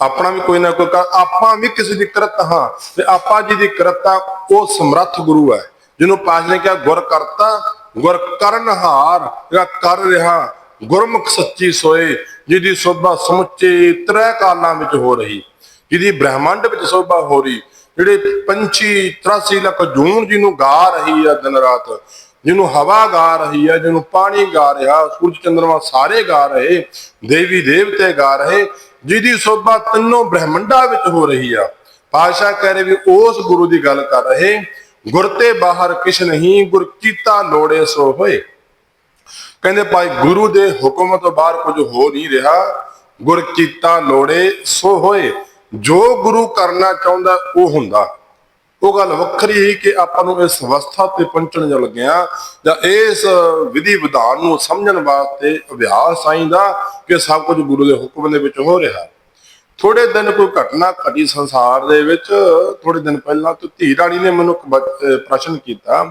ਆਪਣਾ ਵੀ ਕੋਈ ਨਾ ਕੋਈ ਆਪਾਂ ਵੀ ਕਿਸੇ ਦੀ ਕਰਤ ਹਾਂ, ਤੇ ਆਪਾਂ ਜੀ ਦੀ ਕਰਤਾ ਉਹ ਸਮਰੱਥ ਗੁਰੂ ਹੈ, ਜਿਹਨੂੰ ਪਾਸ਼ ਨੇ ਕਿਹਾ, ਗੁਰ ਕਰਤਾ, ਗੁਰ ਕਰਨਹਾਰ ਜਿਹੜਾ ਕਰ ਰਿਹਾ, ਗੁਰਮੁਖ ਸੱਚੀ ਸੋਏ, ਜਿਹਦੀ ਸੋਭਾ ਸਮੁੱਚੇ ਤ੍ਰੈ ਕਾਲਾਂ ਵਿੱਚ ਹੋ ਰਹੀ, ਜਿਹਦੀ ਬ੍ਰਹਿਮੰਡ ਵਿੱਚ ਸੋਭਾ ਹੋ ਰਹੀ, ਜਿਹੜੇ ਪੰਛੀ 83 ਲੱਖ ਜੂਨ ਜਿਹਨੂੰ ਗਾ ਰਹੀ ਹੈ ਦਿਨ ਰਾਤ, ਜਿਹਨੂੰ ਹਵਾ ਗਾ ਰਹੀ ਹੈ, ਜਿਹਨੂੰ ਪਾਣੀ ਗਾ ਰਿਹਾ, ਸੂਰਜ ਚੰਦਰਮਾ ਸਾਰੇ ਗਾ ਰਹੇ ਦੇਵੀ ਦੇਵਤੇ ਗਾ ਰਹੇ ਜਿਹਦੀ ਸੋਭਾ ਤਿੰਨੋਂ ਬ੍ਰਹਿਮੰਡਾਂ ਵਿੱਚ ਹੋ ਰਹੀ ਆ। ਪਾਸ਼ਾ ਕਹਿ ਰਹੇ ਵੀ ਉਸ ਗੁਰੂ ਦੀ ਗੱਲ ਕਰ ਰਹੇ, ਗੁਰ ਤੇ ਬਾਹਰ ਕਿਛ ਨਹੀਂ, ਗੁਰ ਕੀਤਾ ਲੋੜੇ ਸੋ ਹੋਏ। ਕਹਿੰਦੇ ਭਾਈ ਗੁਰੂ ਦੇ ਹੁਕਮ ਤੋਂ ਬਾਹਰ ਕੁਝ ਹੋ ਨਹੀਂ ਰਿਹਾ, ਗੁਰ ਕੀਤਾ ਲੋੜੇ ਸੋ ਹੋਏ। ਜੋ ਗੁਰੂ ਕਰਨਾ ਚਾਹੁੰਦਾ ਉਹ ਹੁੰਦਾ। ਉਹ ਗੱਲ ਵੱਖਰੀ ਹੈ ਕਿ ਆਪਾਂ ਨੂੰ ਇਸ ਅਵਸਥਾ ਤੇ ਪਹੁੰਚਣ ਜੋ ਲੱਗਿਆ ਜਾਂ ਇਸ ਵਿਧੀ ਵਿਧਾਨ ਨੂੰ ਸਮਝਣ ਵਾਸਤੇ ਅਭਿਆਸ ਚਾਹੀਦਾ ਕਿ ਸਭ ਕੁਝ ਗੁਰੂ ਦੇ ਹੁਕਮ ਦੇ ਵਿੱਚ ਹੋ ਰਿਹਾ। ਥੋੜੇ ਦਿਨ ਕੋਈ ਘਟਨਾ ਘਟੀ ਸੰਸਾਰ ਦੇ ਵਿੱਚ ਥੋੜੇ ਦਿਨ ਪਹਿਲਾਂ ਤੋਂ ਧੀ ਰਾਣੀ ਨੇ ਮੈਨੂੰ ਪ੍ਰਸ਼ਨ ਕੀਤਾ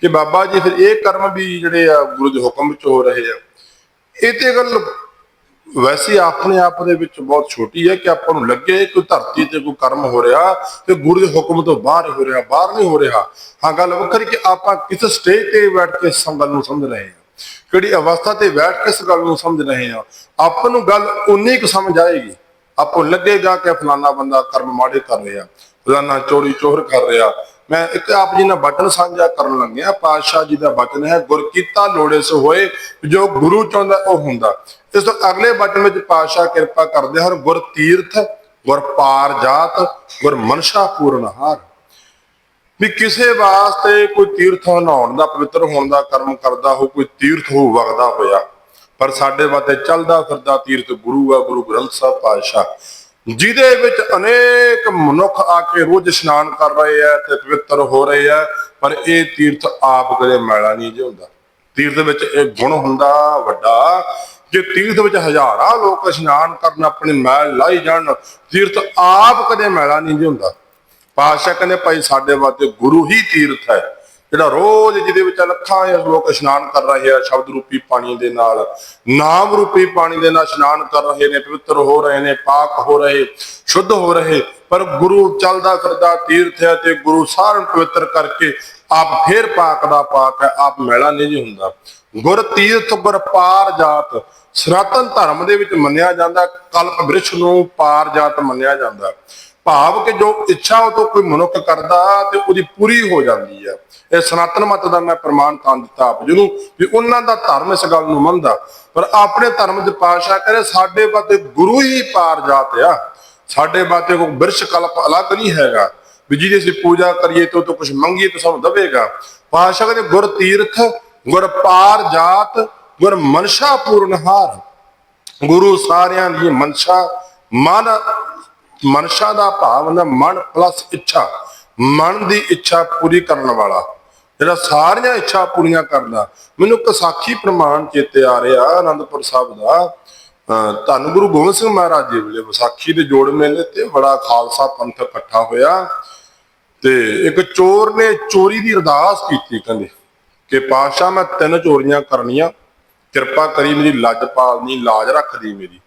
ਕਿ ਬਾਬਾ ਜੀ, ਫਿਰ ਇਹ ਕਰਮ ਵੀ ਜਿਹੜੇ ਆ ਗੁਰੂ ਦੇ ਹੁਕਮ ਵਿੱਚ ਹੋ ਰਹੇ ਆ। ਇਹ ਤੇ ਗੱਲ ਵੈਸੇ ਆਪਣੇ ਆਪ ਦੇ ਵਿੱਚ ਬਹੁਤ ਛੋਟੀ ਹੈ ਕਿ ਆਪਾਂ ਨੂੰ ਲੱਗੇ ਕੋਈ ਧਰਤੀ ਤੇ ਕੋਈ ਕਰਮ ਹੋ ਰਿਹਾ ਤੇ ਗੁਰੂ ਦੇ ਹੁਕਮ ਤੋਂ ਬਾਹਰ ਹੋ ਰਿਹਾ, ਬਾਹਰ ਨਹੀਂ ਹੋ ਰਿਹਾ। ਹਾਂ, ਗੱਲ ਵੱਖਰੀ ਕਿ ਆਪਾਂ ਕਿਸ ਸਟੇਜ ਤੇ ਬੈਠ ਕੇ ਇਸ ਨੂੰ ਸਮਝ ਰਹੇ ਹਾਂ? ਕਿਹੜੀ ਅਵਸਥਾ ਤੇ ਬੈਠ ਕੇ ਇਸ ਗੱਲ ਨੂੰ ਸਮਝ ਰਹੇ ਹਾਂ? ਆਪਾਂ ਨੂੰ ਗੱਲ ਉਨੀ ਕੁ ਸਮਝ ਆਏਗੀ। ਆਪੋ ਲੱਗੇਗਾ ਕਿ ਫਲਾਨਾ ਬੰਦਾ ਕਰਮ ਮਾੜੇ ਕਰ ਰਿਹਾ, ਫਲਾਨਾ ਚੋਰੀ ਚੋਹਰ ਕਰ ਰਿਹਾ। ਮੈਂ ਇੱਕ ਆਪ ਜੀ ਨਾਲ ਬਚਨ ਸਾਂਝਾ ਕਰਨ ਲੱਗਿਆ, ਪਾਤਸ਼ਾਹ ਜੀ ਦਾ ਬਚਨ ਹੈ, ਗੁਰ ਕੀਤਾ ਲੋੜੇ ਸੋ ਹੋਏ, ਜੋ ਗੁਰੂ ਚਾਹੁੰਦਾ ਉਹ ਹੁੰਦਾ। ਇਸ ਤੋਂ ਅਗਲੇ ਬਟਨ ਵਿੱਚ ਪਾਤਸ਼ਾਹ ਕਿਰਪਾ ਕਰਦੇ ਹਨ, ਗੁਰ ਤੀਰਥ, ਗੁਰ ਪਾਰ ਜਾਤ, ਗੁਰ ਮਨਸ਼ਾ ਪੂਰਨ ਹਾਰ। ਵੀ ਕਿਸੇ ਵਾਸਤੇ ਕੋਈ ਤੀਰਥ ਨਹਾਉਣ ਦਾ, ਪਵਿੱਤਰ ਹੋਣ ਦਾ ਕਰਮ ਕਰਦਾ ਹੋ ਕੋਈ ਤੀਰਥ ਹੋ ਵਗਦਾ ਹੋਇਆ। ਪਰ ਸਾਡੇ ਵਾਸਤੇ ਚੱਲਦਾ ਫਿਰਦਾ ਤੀਰਥ ਗੁਰੂ ਆ, ਗੁਰੂ ਗ੍ਰੰਥ ਸਾਹਿਬ ਪਾਤਸ਼ਾਹ। ਜਿਹਦੇ ਵਿੱਚ ਅਨੇਕ ਮਨੁੱਖ ਆ ਕੇ ਰੋਜ਼ ਇਸ਼ਨਾਨ ਕਰ ਰਹੇ ਆ ਤੇ ਪਵਿੱਤਰ ਹੋ ਰਹੇ ਆ, ਪਰ ਇਹ ਤੀਰਥ ਆਪ ਕਦੇ ਮੈਲਾ ਨਹੀਂ ਜਿਉਂਦਾ। ਤੀਰਥ ਵਿੱਚ ਇਹ ਗੁਣ ਹੁੰਦਾ ਵੱਡਾ ਜੇ ਤੀਰਥ ਵਿੱਚ ਹਜ਼ਾਰਾਂ ਲੋਕ ਇਸ਼ਨਾਨ ਕਰਨ ਆਪਣੇ ਮੈਲ ਲਾਈ ਜਾਣ, ਤੀਰਥ ਆਪ ਕਦੇ ਮੈਲਾ ਨਹੀਂ ਜੇ ਹੁੰਦਾ। ਪਾਤਸ਼ਾਹ ਕਹਿੰਦੇ, ਭਾਈ, ਸਾਡੇ ਵਾਸਤੇ ਗੁਰੂ ਹੀ ਤੀਰਥ ਹੈ। ਜਿਹੜਾ ਰੋਜ਼ ਜਿਹਦੇ ਵਿੱਚ ਲੱਖਾਂ ਲੋਕ ਇਸ਼ਨਾਨ ਕਰ ਰਹੇ ਆ, ਸ਼ਬਦ ਰੂਪੀ ਪਾਣੀ ਦੇ ਨਾਲ, ਨਾਮ ਰੂਪੀ ਪਾਣੀ ਦੇ ਨਾਲ ਇਸ਼ਨਾਨ ਕਰ ਰਹੇ ਨੇ, ਪਵਿੱਤਰ ਹੋ ਰਹੇ ਨੇ, ਪਾਕ ਹੋ ਰਹੇ, ਸ਼ੁੱਧ ਹੋ ਰਹੇ, ਪਰ ਗੁਰੂ ਚੱਲਦਾ ਫਿਰਦਾ ਤੀਰਥ ਹੈ ਤੇ ਗੁਰੂ ਸਾਰਿਆਂ ਨੂੰ ਪਵਿੱਤਰ ਕਰਕੇ ਆਪ ਫੇਰ ਪਾਕ ਦਾ ਪਾਕ ਹੈ, ਆਪ ਮੈਲਾ ਨਹੀਂ ਜੀ ਹੁੰਦਾ। ਗੁਰ ਤੀਰਥ ਗੁਰ ਪਾਰ ਜਾਤ, ਸਨਾਤਨ ਧਰਮ ਦੇ ਵਿੱਚ ਮੰਨਿਆ ਜਾਂਦਾ, ਕਲਪ ਬ੍ਰਿਛ ਨੂੰ ਪਾਰ ਜਾਤ ਮੰਨਿਆ ਜਾਂਦਾ। ਭਾਵ ਕਿ ਜੋ ਇੱਛਾ ਉਹ ਤੋਂ ਕੋਈ ਮਨੁੱਖ ਕਰਦਾ ਤੇ ਉਹਦੀ ਪੂਰੀ ਹੋ ਜਾਂਦੀ ਹੈ ਇਹ ਸਨਾਤਨ ਮਤ ਦਾ ਮੈਂ ਪ੍ਰਮਾਣ ਤਾਂ ਦਿੱਤਾ ਆਪ ਜੀ ਨੂੰ ਵੀ ਉਹਨਾਂ ਦਾ ਧਰਮ ਇਸ ਗੱਲ ਨੂੰ ਮੰਨਦਾ। ਪਰ ਆਪਣੇ ਧਰਮ ਦੇ ਪਾਸ਼ਾ ਕਰੇ ਸਾਡੇ ਬਾਤੇ ਗੁਰੂ ਹੀ ਪਾਰ ਜਾਤ ਆ। ਸਾਡੇ ਬਾਤੇ ਕੋਈ ਬਿਰਸ਼ ਕਲਪ ਅਲੱਗ ਨਹੀਂ ਹੈਗਾ। ਵੀ ਜਿਹਦੀ ਅਸੀਂ ਪੂਜਾ ਕਰੀਏ ਤੇ ਉਹ ਤੋਂ ਕੁਝ ਮੰਗੀਏ ਤਾਂ ਸਾਨੂੰ ਦਵੇਗਾ। ਪਾਸ਼ਾ ਕਹਿੰਦੇ, ਗੁਰ ਤੀਰਥ ਗੁਰ ਪਾਰ ਜਾਤ, ਗੁਰ ਮਨਸ਼ਾ ਪੂਰਨਹਾਰ ਗੁਰੂ ਸਾਰਿਆਂ ਦੀ ਮਨਸ਼ਾ, ਮਨ, ਮਨਸ਼ਾ ਦਾ ਭਾਵ ਹੁੰਦਾ ਮਨ ਪਲੱਸ ਇੱਛਾ। ਮਨ ਦੀ ਇੱਛਾ ਪੂਰੀ ਕਰਨ ਵਾਲਾ। ਜਿਹੜਾ ਸਾਰੀਆਂ ਇੱਛਾ ਪੂਰੀਆਂ ਕਰਦਾ, ਮੈਨੂੰ ਕਸਾਖੀ ਪ੍ਰਮਾਣ ਚੇਤੇ ਆ ਰਿਹਾ ਆਨੰਦਪੁਰ ਸਾਹਿਬ ਦਾ। ਅਹ ਧੰਨ ਗੁਰੂ ਗੋਬਿੰਦ ਸਿੰਘ ਮਹਾਰਾਜ ਜੀ ਵੇਲੇ ਵਿਸਾਖੀ ਦੇ ਜੋੜ ਮੇਲੇ ਤੇ ਬੜਾ ਖਾਲਸਾ ਪੰਥ ਇਕੱਠਾ ਹੋਇਆ। ਤੇ ਇੱਕ ਚੋਰ ਨੇ ਚੋਰੀ ਦੀ ਅਰਦਾਸ ਕੀਤੀ, ਕਹਿੰਦੇ। ਕਿ ਪਾਤਸ਼ਾਹ ਮੈਂ ਤਿੰਨ ਚੋਰੀਆਂ ਕਰਨੀਆਂ, ਕਿਰਪਾ ਕਰੀ ਮੇਰੀ ਲੱਜ ਪਾਲਨੀ ਲਾਜ ਰੱਖਦੀ ਮੇਰੀ।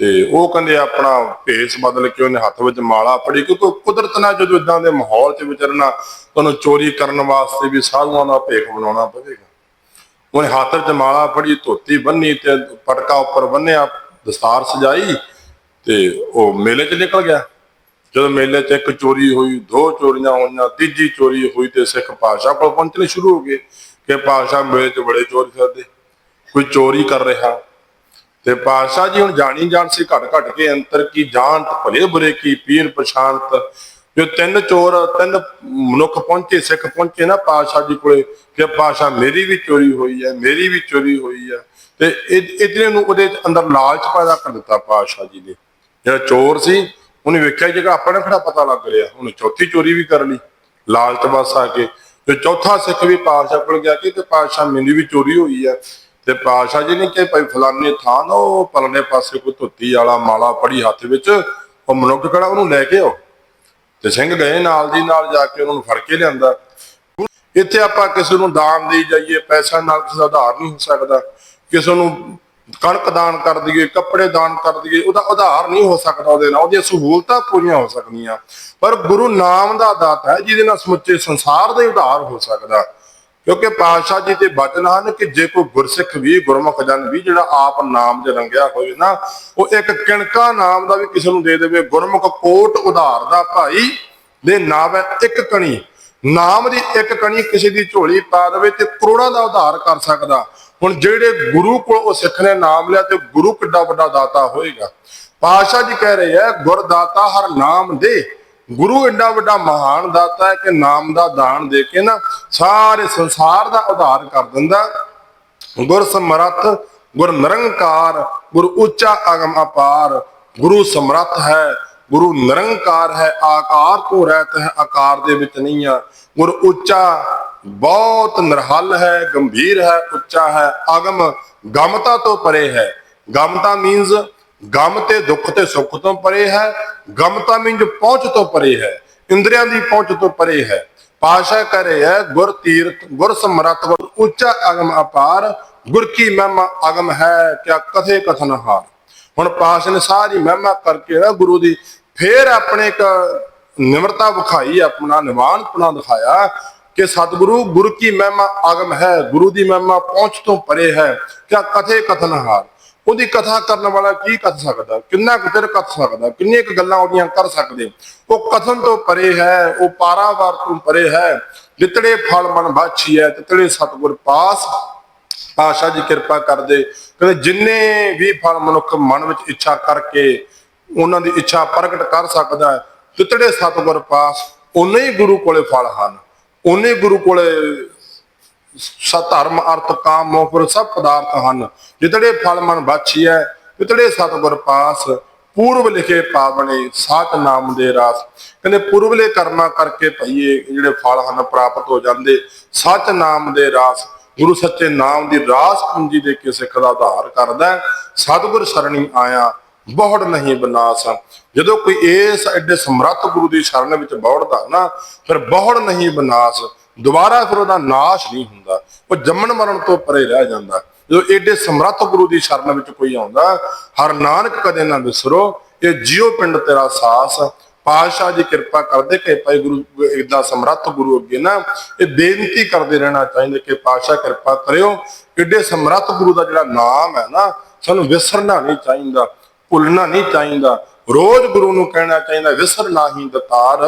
ਤੇ ਉਹ ਕਹਿੰਦੇ ਆਪਣਾ ਭੇਸ ਬਦਲ ਕੇ ਉਹਨੇ ਹੱਥ ਵਿੱਚ ਮਾਲਾ ਫੜੀ, ਕਿਉਂਕਿ ਕੁਦਰਤ ਨਾਲ ਜਦੋਂ ਇਦਾਂ ਦੇ ਮਾਹੌਲ 'ਚ ਵਿਚਰਨਾ ਤੁਹਾਨੂੰ ਚੋਰੀ ਕਰਨ ਵਾਸਤੇ ਵੀ ਸਾਧੂਆਂ ਦਾ ਭੇਖ ਬਣਾਉਣਾ ਪਵੇਗਾ। ਉਹਨੇ ਹੱਥ ਵਿੱਚ ਮਾਲਾ ਫੜੀ, ਧੋਤੀ ਬੰਨੀ ਤੇ ਪਟਕਾ ਉੱਪਰ ਬੰਨਿਆ, ਦਸਤਾਰ ਸਜਾਈ ਤੇ ਉਹ ਮੇਲੇ 'ਚ ਨਿਕਲ ਗਿਆ। ਜਦੋਂ ਮੇਲੇ 'ਚ ਇੱਕ ਚੋਰੀ ਹੋਈ, ਦੋ ਚੋਰੀਆਂ ਹੋਈਆਂ, ਤੀਜੀ ਚੋਰੀ ਹੋਈ ਤੇ ਸਿੱਖ ਪਾਤਸ਼ਾਹ ਕੋਲ ਪਹੁੰਚਣੇ ਸ਼ੁਰੂ ਹੋ ਗਏ ਕਿ ਪਾਤਸ਼ਾਹ ਮੇਲੇ 'ਚ ਬੜੇ ਚੋਰ ਫਿਰਦੇ ਕੋਈ ਚੋਰੀ ਕਰ ਰਿਹਾ। ਤੇ ਪਾਤਸ਼ਾਹ ਜੀ ਹੁਣ ਜਾਣੀ ਜਾਣ ਸੀ ਘਟ ਘਟ ਕੇ ਅੰਤਰ ਕੀ ਜਾਣਤ ਭਲੇ ਬੁਰੇ ਕੀ, ਪੀਰ ਪਛਾਨਤ ਜੋ ਤਿੰਨ ਚੋਰ, ਤਿੰਨ ਮਨੁੱਖ ਪਹੁੰਚੇ, ਸਿੱਖ ਪਹੁੰਚੇ ਨਾ ਪਾਤਸ਼ਾਹ ਜੀ ਕੋਲੇ ਕਿ ਪਾਤਸ਼ਾਹ ਮੇਰੀ ਵੀ ਚੋਰੀ ਹੋਈ ਹੈ, ਮੇਰੀ ਵੀ ਚੋਰੀ ਹੋਈ ਹੈ। ਤੇ ਇਤਨੇ ਨੂੰ ਉਹਦੇ ਅੰਦਰ ਲਾਲਚ ਪੈਦਾ ਕਰ ਦਿੱਤਾ ਪਾਤਸ਼ਾਹ ਜੀ ਨੇ। ਜਿਹੜਾ ਚੋਰ ਸੀ ਉਹਨੇ ਵੇਖਿਆ ਜਿਹੜਾ ਆਪਣਾ ਖੜਾ ਪਤਾ ਲੱਗ ਰਿਹਾ। ਉਹਨੇ ਚੌਥੀ ਚੋਰੀ ਵੀ ਕਰ ਲਈ, ਲਾਲਚ ਬਸ ਆ ਕੇ। ਤੇ ਚੌਥਾ ਸਿੱਖ ਵੀ ਪਾਤਸ਼ਾਹ ਕੋਲ ਗਿਆ ਕਿ ਤੇ ਪਾਤਸ਼ਾਹ ਮੈਨੂੰ ਵੀ ਚੋਰੀ ਹੋਈ ਹੈ ਤੇ ਪਾਤਸ਼ਾਹ ਜੀ ਨੇ ਕਿ ਭਾਈ ਫਲਾਣੇ ਥਾਂ ਨਾ ਉਹ ਪਰਲੇ ਪਾਸੇ ਕੋਈ ਧੁੱਤੀ ਵਾਲਾ ਮਾਲਾ ਪੜੀ ਹੱਥ ਵਿੱਚ, ਉਹ ਮਨੁੱਖ ਕਿਹੜਾ ਉਹਨੂੰ ਲੈ ਕੇ ਆਓ ਤੇ ਸਿੰਘ ਗਏ ਨਾਲ ਦੀ ਨਾਲ ਜਾ ਕੇ ਉਹਨਾਂ ਨੂੰ ਫੜ ਕੇ ਲਿਆਂਦਾ। ਇੱਥੇ ਆਪਾਂ ਕਿਸੇ ਨੂੰ ਦਾਨ ਦੇਈ ਜਾਈਏ ਪੈਸਾ ਨਾਲ ਕਿਸੇ ਦਾ ਉਧਾਰ ਨਹੀਂ ਹੋ ਸਕਦਾ। ਕਿਸੇ ਨੂੰ ਕਣਕ ਦਾਨ ਕਰ ਦਈਏ, ਕੱਪੜੇ ਦਾਨ ਕਰ ਦਈਏ, ਉਹਦਾ ਉਧਾਰ ਨਹੀਂ ਹੋ ਸਕਦਾ ਉਹਦੇ ਨਾਲ, ਉਹਦੀਆਂ ਸਹੂਲਤਾਂ ਪੂਰੀਆਂ ਹੋ ਸਕਦੀਆਂ। ਪਰ ਗੁਰੂ ਨਾਮ ਦਾ ਦਾਤਾ ਹੈ, ਜਿਹਦੇ ਨਾਲ ਸਮੁੱਚੇ ਸੰਸਾਰ ਦਾ ਉਧਾਰ ਹੋ ਸਕਦਾ। ਕਿਉਂਕਿ ਪਾਤਸ਼ਾਹ ਜੀ ਦੇ ਬਚਨ ਹਨ ਕਿ ਜੇ ਕੋਈ ਗੁਰਸਿੱਖ ਵੀ, ਗੁਰਮੁਖ ਜਨ ਵੀ ਜਿਹੜਾ ਆਪ ਨਾਮ ਦੇ ਰੰਗਿਆ ਹੋਵੇ ਨਾ, ਉਹ ਇੱਕ ਕਿਣਕਾ ਨਾਮ ਦਾ ਵੀ ਕਿਸੇ ਨੂੰ ਦੇ ਦੇਵੇ। ਗੁਰਮੁਖ ਕੋਟ ਉਧਾਰ ਦਾ ਭਾਈ ਦੇ ਨਾਮ ਹੈ ਇੱਕ ਕਣੀ। ਨਾਮ ਦੀ ਇੱਕ ਕਣੀ ਕਿਸੇ ਦੀ ਝੋਲੀ ਪਾ ਦੇਵੇ ਤੇ ਕਰੋੜਾਂ ਦਾ ਉਧਾਰ ਕਰ ਸਕਦਾ। ਹੁਣ ਜਿਹੜੇ ਗੁਰੂ ਕੋਲ ਉਹ ਸਿੱਖ ਨੇ ਨਾਮ ਲਿਆ ਤੇ ਗੁਰੂ ਕਿੱਡਾ ਵੱਡਾ ਦਾਤਾ ਹੋਏਗਾ। ਪਾਤਸ਼ਾਹ ਜੀ ਕਹਿ ਰਹੇ ਆ, ਗੁਰਦਾਤਾ ਹਰ ਨਾਮ ਦੇ। ਗੁਰੂ ਐਡਾ ਵੱਡਾ ਮਹਾਨ ਦਾਤਾ ਹੈ ਕਿ ਨਾਮ ਦਾ ਦਾਨ ਦੇ ਕੇ ਨਾ ਸਾਰੇ ਸੰਸਾਰ ਦਾ ਉਧਾਰ ਕਰ ਦਿੰਦਾ। ਗੁਰ ਸਮਰੱਥ, ਗੁਰ ਨਿਰੰਕਾਰ, ਗੁਰ ਉੱਚਾ ਅਗਮ ਅਪਾਰ। ਗੁਰੂ ਸਮਰੱਥ ਹੈ, ਗੁਰੂ ਨਿਰੰਕਾਰ ਹੈ, ਆਕਾਰ ਤੋਂ ਰਹਿਤ ਹੈ, ਆਕਾਰ ਦੇ ਵਿੱਚ ਨਹੀਂ ਆ। ਗੁਰ ਉੱਚਾ ਬਹੁਤ ਨਿਰਹਲ ਹੈ, ਗੰਭੀਰ ਹੈ, ਉੱਚਾ ਹੈ, ਅਗਮ ਗਮਤਾ ਤੋਂ ਪਰੇ ਹੈ। ਗਮਤਾ ਮੀਨਸ ਗਮ ਤੇ ਦੁੱਖ ਤੇ ਸੁੱਖ ਤੋਂ ਪਰੇ ਹੈ, ਗਮਤਾ ਮੀਨਸ ਪਹੁੰਚ ਤੋਂ ਪਰੇ ਹੈ, ਇੰਦਰੀਆਂ ਦੀ ਪਹੁੰਚ ਤੋਂ ਪਰੇ ਹੈ। ਪਾਸ਼ਾ ਕਰੇ ਹੈ, ਗੁਰ ਤੀਰਥ, ਗੁਰ ਸਮਰੱਥ ਗੁਰ ਉੱਚਾ ਅਗਮ ਅਪਾਰ, ਗੁਰ ਕੀ ਮਹਿਮਾ ਅਗਮ ਹੈ, ਕਿਆ ਕਥੇ ਕਥਨ ਹਾਰ। ਹੁਣ ਪਾਸ਼ ਨੇ ਸਾਰੀ ਮਹਿਮਾ ਕਰਕੇ ਨਾ ਗੁਰੂ ਦੀ ਫੇਰ ਆਪਣੇ ਇੱਕ ਨਿਮਰਤਾ ਵਿਖਾਈ, ਆਪਣਾ ਨਿਵਾਨਪਣਾ ਦਿਖਾਇਆ। ਕਿ ਸਤਿਗੁਰੂ, ਗੁਰ ਕੀ ਮਹਿਮਾ ਅਗਮ ਹੈ, ਗੁਰੂ ਦੀ ਮਹਿਮਾ ਪਹੁੰਚ ਤੋਂ ਪਰੇ ਹੈ। ਕਿਆ ਕਥੇ ਕਥਨ ਉਹਦੀ ਕਥਾ ਕਰਨ ਵਾਲਾ ਕੀ ਕਰ ਸਕਦਾ? ਕਿੰਨਾ ਕੁ ਚਿਰ ਕਰ ਸਕਦਾ? ਕਿੰਨੀਆਂ ਕੁ ਗੱਲਾਂ ਉਹਦੀਆਂ ਕਰ ਸਕਦੇ? ਉਹ ਕਥਨ ਤੋਂ ਪਰੇ ਹੈ, ਉਹ ਪਾਰਾਵਾਰ ਤੋਂ ਪਰੇ ਹੈ। ਜਿਤੜੇ ਫਲ ਮਨ ਬਾਛੀ ਹੈ, ਤਿਤੜੇ ਸਤਿਗੁਰ ਪਾਸ। ਪਾਸ਼ਾ ਜੀ ਕਿਰਪਾ ਕਰਦੇ। ਕਹਿੰਦੇ, ਜਿੰਨੇ ਵੀ ਫਲ ਮਨੁੱਖ ਮਨ ਵਿੱਚ ਇੱਛਾ ਕਰਕੇ ਉਹਨਾਂ ਦੀ ਇੱਛਾ ਪ੍ਰਗਟ ਕਰ ਸਕਦਾ ਹੈ, ਤਿਤੜੇ ਸਤਿਗੁਰ ਪਾਸ ਉਨੇ ਹੀ ਗੁਰੂ ਕੋਲੇ ਫਲ ਹਨ। ਉਨੇ ਗੁਰੂ ਕੋਲੇ ਸਧਰਮ ਅਰਥ, ਕਾਮ, ਮੋਹ ਸਭ ਪਦਾਰਥ ਹਨ। ਜਿਤੜੇ ਫਲ ਮਨ ਬਾਛੀ ਤਿਤੜੇ ਸਤਿਗੁਰ ਪਾਸ, ਪੂਰਵ ਲਿਖੇ ਪਾਵਣੇ ਸਾਚ ਨਾਮ ਦੇ ਰਾਸ। ਕਹਿੰਦੇ ਪੂਰਵਲੇ ਕਰਮਾਂ ਕਰਕੇ ਭਈਏ ਜਿਹੜੇ ਫਲ ਹਨ ਪ੍ਰਾਪਤ ਹੋ ਜਾਂਦੇ, ਸੱਚ ਨਾਮ ਦੇ ਰਾਸ। ਗੁਰੂ ਸੱਚੇ ਨਾਮ ਦੀ ਰਾਸ ਪੂੰਜੀ ਦੇ ਕੇ ਸਿੱਖ ਦਾ ਉਧਾਰ ਕਰਦਾ ਹੈ। ਸਤਿਗੁਰ ਸਰਣੀ ਆਇਆ ਬਹੁਤ ਨਹੀਂ ਬਨਾਸ। ਜਦੋਂ ਕੋਈ ਇਸ ਐਡੇ ਸਮਰੱਥ ਗੁਰੂ ਦੀ ਸ਼ਰਨ ਵਿੱਚ ਬੌੜਦਾ ਨਾ, ਫਿਰ ਬਹੁੜ ਨਹੀਂ ਬਨਾਸ, ਦੁਬਾਰਾ ਫਿਰ ਉਹਦਾ ਨਾਸ਼ ਨਹੀਂ ਹੁੰਦਾ, ਉਹ ਜੰਮਣ ਮਰਨ ਤੋਂ ਪਰੇ ਰਹਿ ਜਾਂਦਾ। ਜਦੋਂ ਏਡੇ ਸਮਰੱਥ ਗੁਰੂ ਦੀ ਸ਼ਰਨ ਵਿੱਚ ਕੋਈ ਆਉਂਦਾ, ਹਰ ਨਾਨਕ ਕਦੇ ਨਾ ਵਿਸਰੋ, ਇਹ ਜਿਉ ਪਿੰਡ ਤੇਰਾ ਸਾਸ। ਪਾਤਸ਼ਾਹ ਜੀ ਕਿਰਪਾ ਕਰਦੇ ਕਿ ਭਾਈ ਗੁਰੂ ਇਦਾਂ ਸਮਰੱਥ ਗੁਰੂ ਅੱਗੇ ਨਾ, ਇਹ ਬੇਨਤੀ ਕਰਦੇ ਰਹਿਣਾ ਚਾਹੀਦਾ ਕਿ ਪਾਤਸ਼ਾਹ ਕਿਰਪਾ ਕਰਿਓ। ਏਡੇ ਸਮਰੱਥ ਗੁਰੂ ਦਾ ਜਿਹੜਾ ਨਾਮ ਹੈ ਨਾ, ਸਾਨੂੰ ਵਿਸਰਨਾ ਨਹੀਂ ਚਾਹੀਦਾ, ਭੁੱਲਣਾ ਨਹੀਂ ਚਾਹੀਦਾ। ਰੋਜ਼ ਗੁਰੂ ਨੂੰ ਕਹਿਣਾ ਚਾਹੀਦਾ, ਵਿਸਰ ਨਾਹੀ ਦਤਾਰ,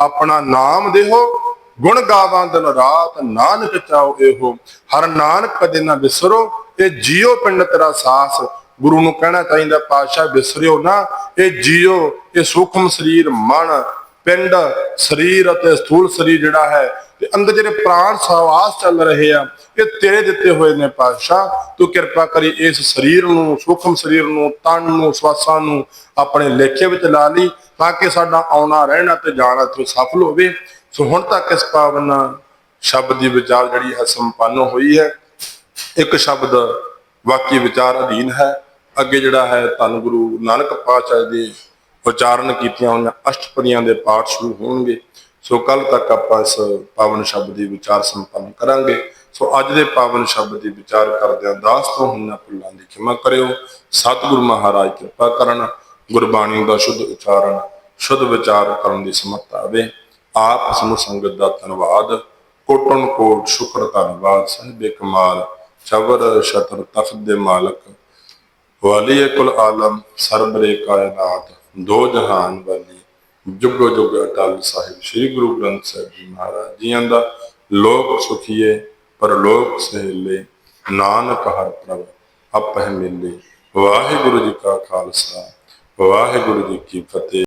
ਆਪਣਾ ਨਾਮ ਦੇਹੋ, ਗੁਣ ਗਾਵਾਂ ਦਿਨ ਰਾਤ, ਨਾਨਕ ਚਾਓ ਇਹੋ। ਹਰ ਨਾਨਕ ਕਦੇ ਨਾ ਵਿਸਰੋ, ਇਹ ਜੀਓ ਪਿੰਡ ਤੇਰਾ ਸਾਸ। ਗੁਰੂ ਨੂੰ ਕਹਿਣਾ ਚਾਹੀਦਾ, ਪਾਤਸ਼ਾਹ ਵਿਸਰਿਓ ਨਾ, ਇਹ ਜੀਓ, ਇਹ ਸੂਖਮ ਸਰੀਰ ਮਨ, ਪਿੰਡ, ਸਰੀਰ ਅਤੇ ਸਥੂਲ ਸਰੀਰ ਜਿਹੜਾ ਹੈ ਤੇ ਅੰਦਰ ਜਿਹੜੇ ਪ੍ਰਾਣ ਸਵਾਸ ਚੱਲ ਰਹੇ ਆ, ਇਹ ਤੇਰੇ ਦਿੱਤੇ ਹੋਏ ਨੇ ਪਾਤਸ਼ਾਹ। ਤੂੰ ਕਿਰਪਾ ਕਰੀ ਇਸ ਸਰੀਰ ਨੂੰ, ਸੂਖਮ ਸਰੀਰ ਨੂੰ, ਤਨ ਨੂੰ, ਸਵਾਸਾਂ ਨੂੰ ਆਪਣੇ ਲੇਖੇ ਵਿੱਚ ਲਾ ਲਈ ਤਾਂ ਕਿ ਸਾਡਾ ਆਉਣਾ, ਰਹਿਣਾ ਤੇ ਜਾਣਾ ਤੇ ਸਫਲ ਹੋਵੇ। ਸੋ ਹੁਣ ਤੱਕ ਇਸ ਪਾਵਨ ਸ਼ਬਦ ਦੀ ਵਿਚਾਰ ਜਿਹੜੀ ਹੈ ਸੰਪੰਨ ਹੋਈ ਹੈ। ਇੱਕ ਸ਼ਬਦ ਵਾਕੀ ਵਿਚਾਰ ਅਧੀਨ ਹੈ। ਅੱਗੇ ਜਿਹੜਾ ਹੈ ਧੰਨ ਗੁਰੂ ਨਾਨਕ ਪਾਤਸ਼ਾਹ ਦੇ ਉਚਾਰਨ ਕੀਤੀਆਂ ਉਹਨਾਂ ਅਸ਼ਟਪਦੀਆਂ ਦੇ ਪਾਠ ਸ਼ੁਰੂ ਹੋਣਗੇ। ਸੋ ਕੱਲ ਤੱਕ ਆਪਾਂ ਇਸ ਪਾਵਨ ਸ਼ਬਦ ਦੀ ਵਿਚਾਰ ਸੰਪੰਨ ਕਰਾਂਗੇ। ਸੋ ਅੱਜ ਦੇ ਪਾਵਨ ਸ਼ਬਦ ਦੀ ਵਿਚਾਰ ਕਰਦਿਆਂ ਦਾਸ ਤੋਂ ਹੁੰਨਾ ਭੁੱਲਾਂ ਦੀ ਖਿਮਾ ਕਰਿਓ। ਸਤਿਗੁਰੂ ਮਹਾਰਾਜ ਕਿਰਪਾ ਕਰਨ, ਗੁਰਬਾਣੀ ਦਾ ਸ਼ੁੱਧ ਉਚਾਰਨ, ਸ਼ੁੱਧ ਵਿਚਾਰ ਕਰਨ ਦੀ ਸਮਰੱਥਾ ਆਵੇ। ਆਪ ਸਮੂਹ ਸੰਗਤ ਦਾ ਧੰਨਵਾਦ। ਕੋਟਨ ਕੋਟ ਸ਼ੁਕਰ ਧੰਨਵਾਦ। ਸਾਹਿਬੇ ਕਮਾਲ ਚਵਰ ਸ਼ਤਰ ਤਖਤ ਦੇ ਮਾਲਕ। ਵਾਲੀ ਕੁਲ ਆਲਮ ਸਰਬਰੇ ਕਾਇਨਾਤ ਦੋ ਜਹਾਨ ਵਾਲੀ ਜੁਗੋ ਜੁਗ ਅਟਲ ਸਾਹਿਬ, ਸ੍ਰੀ ਗੁਰੂ ਗ੍ਰੰਥ ਸਾਹਿਬ ਜੀ ਮਹਾਰਾਜ ਜੀਆਂ ਦਾ ਲੋਕ ਸੁਖੀਏ, ਪਰਲੋਕ ਸਹਿਲੇ, ਨਾਨਕ ਹਰ ਪ੍ਰਭ, ਆਪਹਿ ਮਿਲੇ। ਵਾਹਿਗੁਰੂ ਜੀ ਕਾ ਖਾਲਸਾ, ਵਾਹਿਗੁਰੂ ਜੀ ਕੀ ਫਤਿਹ।